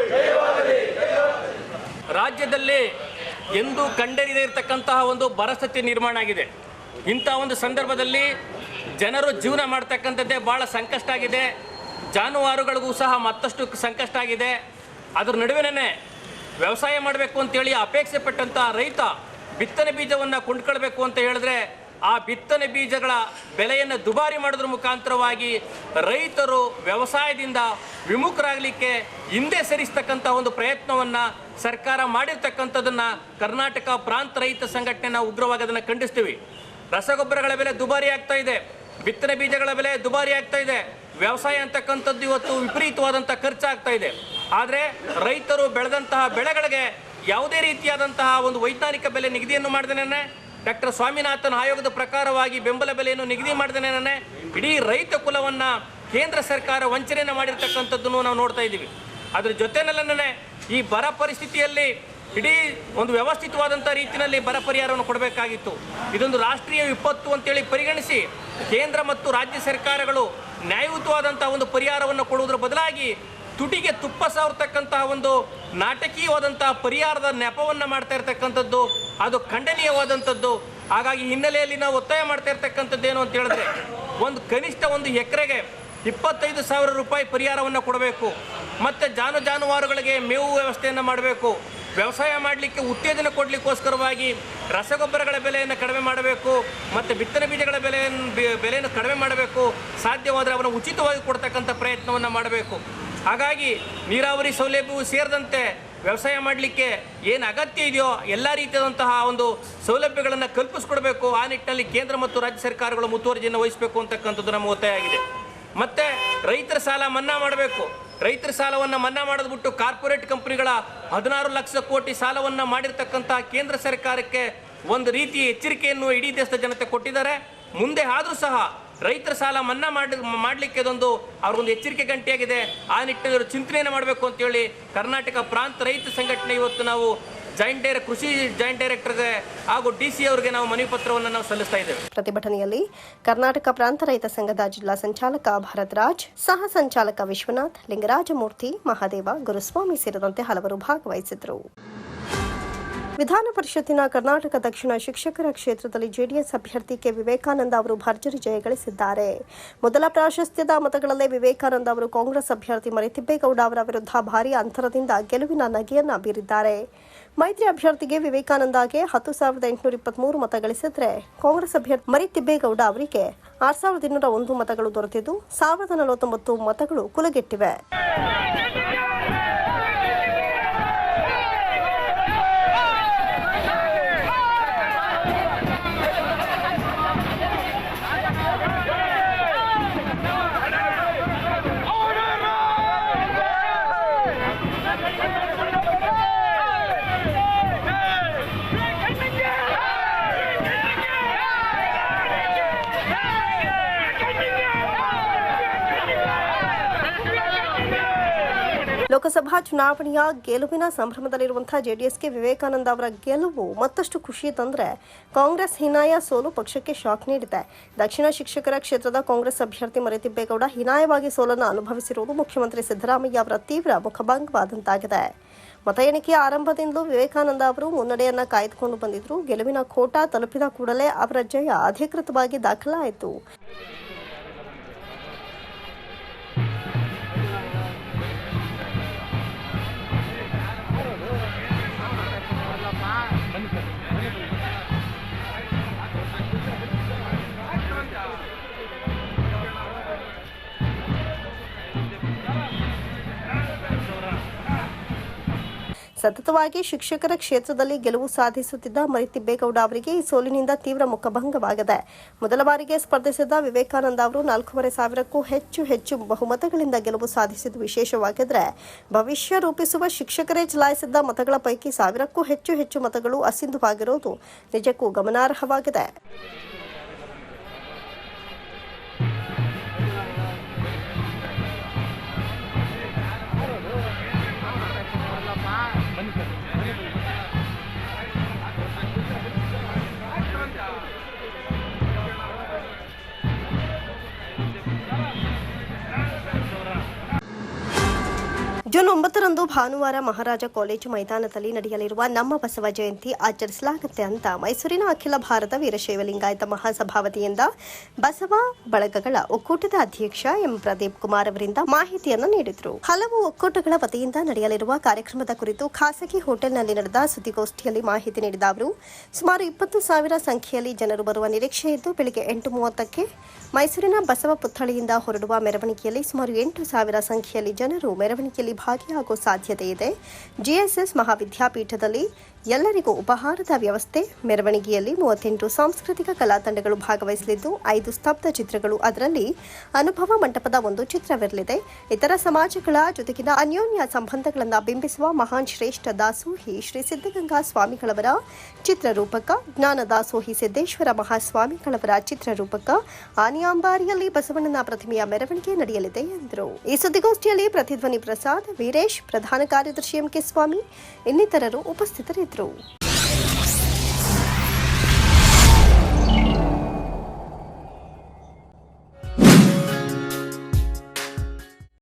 ರಾಜ್ಯದಲ್ಲಿ ಎಂದು ಕಂಡರಿದೇ ಇರತಕ್ಕಂತಹ ಒಂದು ಬರಸ್ಥಿತಿ ನಿರ್ಮಾಣ ಆಗಿದೆ. ಇಂಥ ಒಂದು ಸಂದರ್ಭದಲ್ಲಿ ಜನರು ಜೀವನ ಮಾಡ್ತಕ್ಕಂಥದ್ದೇ ಭಾಳ ಸಂಕಷ್ಟ ಆಗಿದೆ. ಜಾನುವಾರುಗಳಿಗೂ ಸಹ ಮತ್ತಷ್ಟು ಸಂಕಷ್ಟ ಆಗಿದೆ. ಅದ್ರ ನಡುವೆನೇ ವ್ಯವಸಾಯ ಮಾಡಬೇಕು ಅಂತೇಳಿ ಅಪೇಕ್ಷೆ ಪಟ್ಟಂಥ ರೈತ ಬಿತ್ತನೆ ಬೀಜವನ್ನು ಕೊಂಡ್ಕೊಳ್ಬೇಕು ಅಂತ ಹೇಳಿದ್ರೆ ಆ ಬಿತ್ತನೆ ಬೀಜಗಳ ಬೆಲೆಯನ್ನು ದುಬಾರಿ ಮಾಡೋದ್ರ ಮುಖಾಂತರವಾಗಿ ರೈತರು ವ್ಯವಸಾಯದಿಂದ ವಿಮುಖರಾಗಲಿಕ್ಕೆ ಹಿಂದೆ ಸರಿಸ್ತಕ್ಕಂಥ ಒಂದು ಪ್ರಯತ್ನವನ್ನು ಸರ್ಕಾರ ಮಾಡಿರ್ತಕ್ಕಂಥದ್ದನ್ನು ಕರ್ನಾಟಕ ಪ್ರಾಂತ ರೈತ ಸಂಘಟನೆ ನಾವು ಉಗ್ರವಾಗಿ ಅದನ್ನು ಖಂಡಿಸ್ತೀವಿ. ರಸಗೊಬ್ಬರಗಳ ಬೆಲೆ ದುಬಾರಿ ಆಗ್ತಾ ಇದೆ. ಬಿತ್ತನೆ ಬೀಜಗಳ ಬೆಲೆ ದುಬಾರಿ ಆಗ್ತಾ ಇದೆ. ವ್ಯವಸಾಯ ಅಂತಕ್ಕಂಥದ್ದು ಇವತ್ತು ವಿಪರೀತವಾದಂಥ ಖರ್ಚಾಗ್ತಾ ಇದೆ. ಆದರೆ ರೈತರು ಬೆಳೆದಂತಹ ಬೆಳೆಗಳಿಗೆ ಯಾವುದೇ ರೀತಿಯಾದಂತಹ ಒಂದು ವೈಜ್ಞಾನಿಕ ಬೆಲೆ ನಿಗದಿಯನ್ನು ಮಾಡಿದೇನೆ ಡಾಕ್ಟರ್ ಸ್ವಾಮಿನಾಥನ್ ಆಯೋಗದ ಪ್ರಕಾರವಾಗಿ ಬೆಂಬಲ ಬೆಲೆಯನ್ನು ನಿಗದಿ ಮಾಡಿದೇನೆ ಇಡೀ ರೈತ ಕುಲವನ್ನು ಕೇಂದ್ರ ಸರ್ಕಾರ ವಂಚನೆಯನ್ನು ಮಾಡಿರ್ತಕ್ಕಂಥದ್ದನ್ನು ನಾವು ನೋಡ್ತಾ ಇದ್ದೀವಿ. ಅದ್ರ ಜೊತೆನಲ್ಲೇ ಈ ಬರ ಪರಿಸ್ಥಿತಿಯಲ್ಲಿ ಇಡೀ ಒಂದು ವ್ಯವಸ್ಥಿತವಾದಂಥ ರೀತಿಯಲ್ಲಿ ಬರ ಪರಿಹಾರವನ್ನು ಕೊಡಬೇಕಾಗಿತ್ತು. ಇದೊಂದು ರಾಷ್ಟ್ರೀಯ ವಿಪತ್ತು ಅಂತೇಳಿ ಪರಿಗಣಿಸಿ ಕೇಂದ್ರ ಮತ್ತು ರಾಜ್ಯ ಸರ್ಕಾರಗಳು ನ್ಯಾಯಯುತವಾದಂಥ ಒಂದು ಪರಿಹಾರವನ್ನು ಕೊಡುವುದರ ಬದಲಾಗಿ ತುಟಿಗೆ ತುಪ್ಪ ಸಾರ್ತಕ್ಕಂತಹ ಒಂದು ನಾಟಕೀಯವಾದಂತಹ ಪರಿಹಾರದ ನೆಪವನ್ನು ಮಾಡ್ತಾ ಇರ್ತಕ್ಕಂಥದ್ದು ಅದು ಖಂಡನೀಯವಾದಂಥದ್ದು. ಹಾಗಾಗಿ ಹಿನ್ನೆಲೆಯಲ್ಲಿ ನಾವು ಒತ್ತಾಯ ಮಾಡ್ತಾ ಇರ್ತಕ್ಕಂಥದ್ದು ಏನು ಅಂತ ಹೇಳಿದ್ರೆ, ಒಂದು ಕನಿಷ್ಠ ಒಂದು ಎಕರೆಗೆ ಇಪ್ಪತ್ತೈದು ಸಾವಿರ ರೂಪಾಯಿ ಪರಿಹಾರವನ್ನು ಕೊಡಬೇಕು. ಮತ್ತು ಜಾನು ಜಾನುವಾರುಗಳಿಗೆ ಮೇವು ವ್ಯವಸ್ಥೆಯನ್ನು ಮಾಡಬೇಕು. ವ್ಯವಸಾಯ ಮಾಡಲಿಕ್ಕೆ ಉತ್ತೇಜನ ಕೊಡಲಿಕ್ಕೋಸ್ಕರವಾಗಿ ರಸಗೊಬ್ಬರಗಳ ಬೆಲೆಯನ್ನು ಕಡಿಮೆ ಮಾಡಬೇಕು. ಮತ್ತು ಬಿತ್ತನೆ ಬೀಜಗಳ ಬೆಲೆಯನ್ನು ಬೆಲೆಯನ್ನು ಕಡಿಮೆ ಮಾಡಬೇಕು. ಸಾಧ್ಯವಾದರೆ ಅವರನ್ನು ಉಚಿತವಾಗಿ ಕೊಡ್ತಕ್ಕಂಥ ಪ್ರಯತ್ನವನ್ನು ಮಾಡಬೇಕು. ಹಾಗಾಗಿ ನೀರಾವರಿ ಸೌಲಭ್ಯವು ಸೇರಿದಂತೆ ವ್ಯವಸಾಯ ಮಾಡಲಿಕ್ಕೆ ಏನು ಅಗತ್ಯ ಇದೆಯೋ ಎಲ್ಲ ರೀತಿಯಾದಂತಹ ಒಂದು ಸೌಲಭ್ಯಗಳನ್ನು ಕಲ್ಪಿಸ್ಕೊಡ್ಬೇಕು. ಆ ನಿಟ್ಟಿನಲ್ಲಿ ಕೇಂದ್ರ ಮತ್ತು ರಾಜ್ಯ ಸರ್ಕಾರಗಳು ಮುತುವರ್ಜಿಯನ್ನು ವಹಿಸಬೇಕು ಅಂತಕ್ಕಂಥದ್ದು ನಮ್ಮ ಒತ್ತಾಯ ಮತ್ತೆ ರೈತರ ಸಾಲ ಮನ್ನಾ ಮಾಡಬೇಕು. ರೈತರ ಸಾಲವನ್ನು ಮನ್ನಾ ಮಾಡಿದ್ಬಿಟ್ಟು ಕಾರ್ಪೊರೇಟ್ ಕಂಪನಿಗಳ ಹದಿನಾರು ಲಕ್ಷ ಕೋಟಿ ಸಾಲವನ್ನು ಮಾಡಿರ್ತಕ್ಕಂತಹ ಕೇಂದ್ರ ಸರ್ಕಾರಕ್ಕೆ ಒಂದು ರೀತಿ ಎಚ್ಚರಿಕೆಯನ್ನು ಇಡೀ ದೇಶದ ಜನತೆ ಕೊಟ್ಟಿದ್ದಾರೆ. ಮುಂದೆ ಆದರೂ ಸಹ ರೈತರ ಸಾಲ ಮನ್ನಾ ಮಾಡಿ, ಮಾಡಲಿಕ್ಕೆ ಅದೊಂದು ಅವ್ರಿಗೊಂದು ಎಚ್ಚರಿಕೆ ಗಂಟೆಯಾಗಿದೆ. ಆ ನಿಟ್ಟಿನಲ್ಲಿ ಚಿಂತನೆಯನ್ನು ಮಾಡಬೇಕು ಅಂತೇಳಿ ಕರ್ನಾಟಕ ಪ್ರಾಂತ ರೈತ ಸಂಘಟನೆ ಇವತ್ತು ನಾವು ಜಾಯಿಂಟ್ ಡೈರೆಕ್ಟ್ ಕೃಷಿ ಜಾಯಿಂಟ್ ಡೈರೆಕ್ಟರ್ಗೆ ಹಾಗೂ ಡಿ ಸಿ ಅವರಿಗೆ ನಾವು ಮನವಿ ಪತ್ರವನ್ನು ನಾವು ಸಲ್ಲಿಸ್ತಾ ಇದ್ದೇವೆ. ಪ್ರತಿಭಟನೆಯಲ್ಲಿ ಕರ್ನಾಟಕ ಪ್ರಾಂತ ರೈತ ಸಂಘದ ಜಿಲ್ಲಾ ಸಂಚಾಲಕ ಭರತರಾಜ್ ಸಹ ಸಂಚಾಲಕ ವಿಶ್ವನಾಥ್, ಲಿಂಗರಾಜಮೂರ್ತಿ, ಮಹಾದೇವ, ಗುರುಸ್ವಾಮಿ ಸೇರಿದಂತೆ ಹಲವರು ಭಾಗವಹಿಸಿದ್ದರು. ವಿಧಾನ ಪರಿಷತ್ತಿನ ಕರ್ನಾಟಕ ದಕ್ಷಿಣ ಶಿಕ್ಷಕರ ಕ್ಷೇತ್ರದಲ್ಲಿ ಜೆಡಿಎಸ್ ಅಭ್ಯರ್ಥಿ ಕೆ. ವಿವೇಕಾನಂದ ಅವರು ಭರ್ಜರಿ ಜಯ ಗಳಿಸಿದ್ದಾರೆ. ಮೊದಲ ಪ್ರಾಶಸ್ತ್ಯದ ಮತಗಳಲ್ಲೇ ವಿವೇಕಾನಂದ ಅವರು ಕಾಂಗ್ರೆಸ್ ಅಭ್ಯರ್ಥಿ ಮರಿತಿಬ್ಬೇಗೌಡ ಅವರ ವಿರುದ್ಧ ಭಾರೀ ಅಂತರದಿಂದ ಗೆಲುವಿನ ನಗೆಯನ್ನು ಬೀರಿದ್ದಾರೆ. ಮೈತ್ರಿ ಅಭ್ಯರ್ಥಿಗೆ ವಿವೇಕಾನಂದಗೆ ಹತ್ತು ಸಾವಿರದ ಎಂಟುನೂರ ಇಪ್ಪತ್ಮೂರು ಮತ ಗಳಿಸಿದ್ರೆ ಕಾಂಗ್ರೆಸ್ ಅಭ್ಯರ್ಥಿ ಮರಿತಿಬ್ಬೇಗೌಡ ಅವರಿಗೆ ಆರು ಸಾವಿರದ ಇನ್ನೂರ ಒಂದು ಮತಗಳು ದೊರೆತಿದ್ದು, ಸಾವಿರದ ನಲವತ್ತೊಂಬತ್ತು ಮತಗಳು ಕುಲಗೆಟ್ಟಿವೆ. ಲೋಕಸಭಾ ಚುನಾವಣೆಯ ಗೆಲುವಿನ ಸಂಭ್ರಮದಲ್ಲಿರುವಂತಹ ಜೆಡಿಎಸ್ಗೆ ವಿವೇಕಾನಂದ ಅವರ ಗೆಲುವು ಮತ್ತಷ್ಟು ಖುಷಿ ತಂದ್ರೆ ಕಾಂಗ್ರೆಸ್ ಹಿನಾಯ ಸೋಲು ಪಕ್ಷಕ್ಕೆ ಶಾಕ್ ನೀಡಿದೆ. ದಕ್ಷಿಣ ಶಿಕ್ಷಕರ ಕ್ಷೇತ್ರದ ಕಾಂಗ್ರೆಸ್ ಅಭ್ಯರ್ಥಿ ಮರಿತಿಬ್ಬೇಗೌಡ ಹಿನಾಯವಾಗಿ ಸೋಲನ್ನು ಅನುಭವಿಸಿರುವುದು ಮುಖ್ಯಮಂತ್ರಿ ಸಿದ್ದರಾಮಯ್ಯ ಅವರ ತೀವ್ರ ಮುಖಭಂಗವಾದಂತಾಗಿದೆ. ಮತ ಎಣಿಕೆಯ ಆರಂಭದಿಂದಲೂ ವಿವೇಕಾನಂದ ಅವರು ಮುನ್ನಡೆಯನ್ನ ಕಾಯ್ದುಕೊಂಡು ಬಂದಿದ್ರು. ಗೆಲುವಿನ ಕೋಟ ತಲುಪಿದ ಕೂಡಲೇ ಅವರ ಜಯ ಅಧಿಕೃತವಾಗಿ ದಾಖಲಾಯಿತು. ಸತತವಾಗಿ ಶಿಕ್ಷಕರ ಕ್ಷೇತ್ರದಲ್ಲಿ ಗೆಲುವು ಸಾಧಿಸುತ್ತಿದ್ದ ಮರಿತಿಬ್ಬೇಗೌಡ ಅವರಿಗೆ ಈ ಸೋಲಿನಿಂದ ತೀವ್ರ ಮುಖಭಂಗವಾಗಿದೆ. ಮೊದಲ ಬಾರಿಗೆ ಸ್ಪರ್ಧಿಸಿದ ವಿವೇಕಾನಂದ ಅವರು ನಾಲ್ಕೂವರೆ ಸಾವಿರಕ್ಕೂ ಹೆಚ್ಚು ಹೆಚ್ಚು ಬಹುಮತಗಳಿಂದ ಗೆಲುವು ಸಾಧಿಸಿದ್ದು ವಿಶೇಷವಾಗಿದ್ದರೆ ಭವಿಷ್ಯ ರೂಪಿಸುವ ಶಿಕ್ಷಕರೇ ಚಲಾಯಿಸಿದ್ದ ಮತಗಳ ಪೈಕಿ ಸಾವಿರಕ್ಕೂ ಹೆಚ್ಚು ಹೆಚ್ಚು ಮತಗಳು ಅಸಿಂಧುವಾಗಿರುವುದು ನಿಜಕ್ಕೂ ಗಮನಾರ್ಹವಾಗಿದೆ. ಜೂನ್ ಒಂಬತ್ತರಂದು ಭಾನುವಾರ ಮಹಾರಾಜ ಕಾಲೇಜು ಮೈದಾನದಲ್ಲಿ ನಡೆಯಲಿರುವ ನಮ್ಮ ಬಸವ ಜಯಂತಿ ಆಚರಿಸಲಾಗುತ್ತೆ ಅಂತ ಮೈಸೂರಿನ ಅಖಿಲ ಭಾರತ ವೀರಶೈವ ಲಿಂಗಾಯತ ಮಹಾಸಭಾ ವತಿಯಿಂದ ಬಸವ ಬಳಗಗಳ ಒಕ್ಕೂಟದ ಅಧ್ಯಕ್ಷ ಎಂ ಪ್ರದೀಪ್ ಕುಮಾರ್ ಅವರಿಂದ ಮಾಹಿತಿಯನ್ನು ನೀಡಿದರು. ಹಲವು ಒಕ್ಕೂಟಗಳ ವತಿಯಿಂದ ನಡೆಯಲಿರುವ ಕಾರ್ಯಕ್ರಮದ ಕುರಿತು ಖಾಸಗಿ ಹೋಟೆಲ್ನಲ್ಲಿ ನಡೆದ ಸುದ್ದಿಗೋಷ್ಠಿಯಲ್ಲಿ ಮಾಹಿತಿ ನೀಡಿದ ಅವರು, ಸುಮಾರು ಇಪ್ಪತ್ತು ಸಾವಿರ ಸಂಖ್ಯೆಯಲ್ಲಿ ಜನರು ಬರುವ ನಿರೀಕ್ಷೆ ಇದ್ದು ಬೆಳಗ್ಗೆ ಎಂಟು ಮೂವತ್ತಕ್ಕೆ ಮೈಸೂರಿನ ಬಸವ ಪುತ್ಥಳಿಯಿಂದ ಹೊರಡುವ ಮೆರವಣಿಗೆಯಲ್ಲಿ ಸುಮಾರು ಎಂಟು ಸಾವಿರ ಸಂಖ್ಯೆಯಲ್ಲಿ ಜನರು ಮೆರವಣಿಗೆಯಲ್ಲಿ ಭಾಗಿಯಾಗುವ ಸಾಧ್ಯತೆ ಇದೆ ಜಿಎಸ್ಎಸ್ ಮಹಾವಿದ್ಯಾಪೀಠದಲ್ಲಿ ಎಲ್ಲರಿಗೂ ಉಪಹಾರದ ವ್ಯವಸ್ಥೆ. ಮೆರವಣಿಗೆಯಲ್ಲಿ ಮೂವತ್ತೆಂಟು ಸಾಂಸ್ಕೃತಿಕ ಕಲಾ ತಂಡಗಳು ಭಾಗವಹಿಸಲಿದ್ದು, ಐದು ಸ್ತಬ್ಧ ಚಿತ್ರಗಳು ಅದರಲ್ಲಿ ಅನುಭವ ಮಂಟಪದ ಒಂದು ಚಿತ್ರವಿರಲಿದೆ. ಇತರ ಸಮಾಜಗಳ ಜೊತೆಗಿನ ಅನ್ಯೋನ್ಯ ಸಂಬಂಧಗಳನ್ನು ಬಿಂಬಿಸುವ ಮಹಾನ್ ಶ್ರೇಷ್ಠ ದಾಸೋಹಿ ಶ್ರೀ ಸಿದ್ಧಗಂಗಾ ಸ್ವಾಮಿಗಳವರ ಚಿತ್ರರೂಪಕ ಜ್ಞಾನ ದಾಸೋಹಿ ಸಿದ್ದೇಶ್ವರ ಮಹಾಸ್ವಾಮಿಗಳವರ ಚಿತ್ರರೂಪಕ, ಆನಿಯಾಂಬಾರಿಯಲ್ಲಿ ಬಸವಣ್ಣನ ಪ್ರತಿಮೆಯ ಮೆರವಣಿಗೆ ನಡೆಯಲಿದೆ ಎಂದರು. ಈ ಸುದ್ದಿಗೋಷ್ಠಿಯಲ್ಲಿ ಪ್ರತಿಧ್ವನಿ ಪ್ರಸಾದ್, ವೀರೇಶ್, ಪ್ರಧಾನ ಕಾರ್ಯದರ್ಶಿ ಎಂಕೆ ಸ್ವಾಮಿ, ಇನ್ನಿತರರು ಉಪಸ್ಥಿತರಿದ್ದರು. entrou.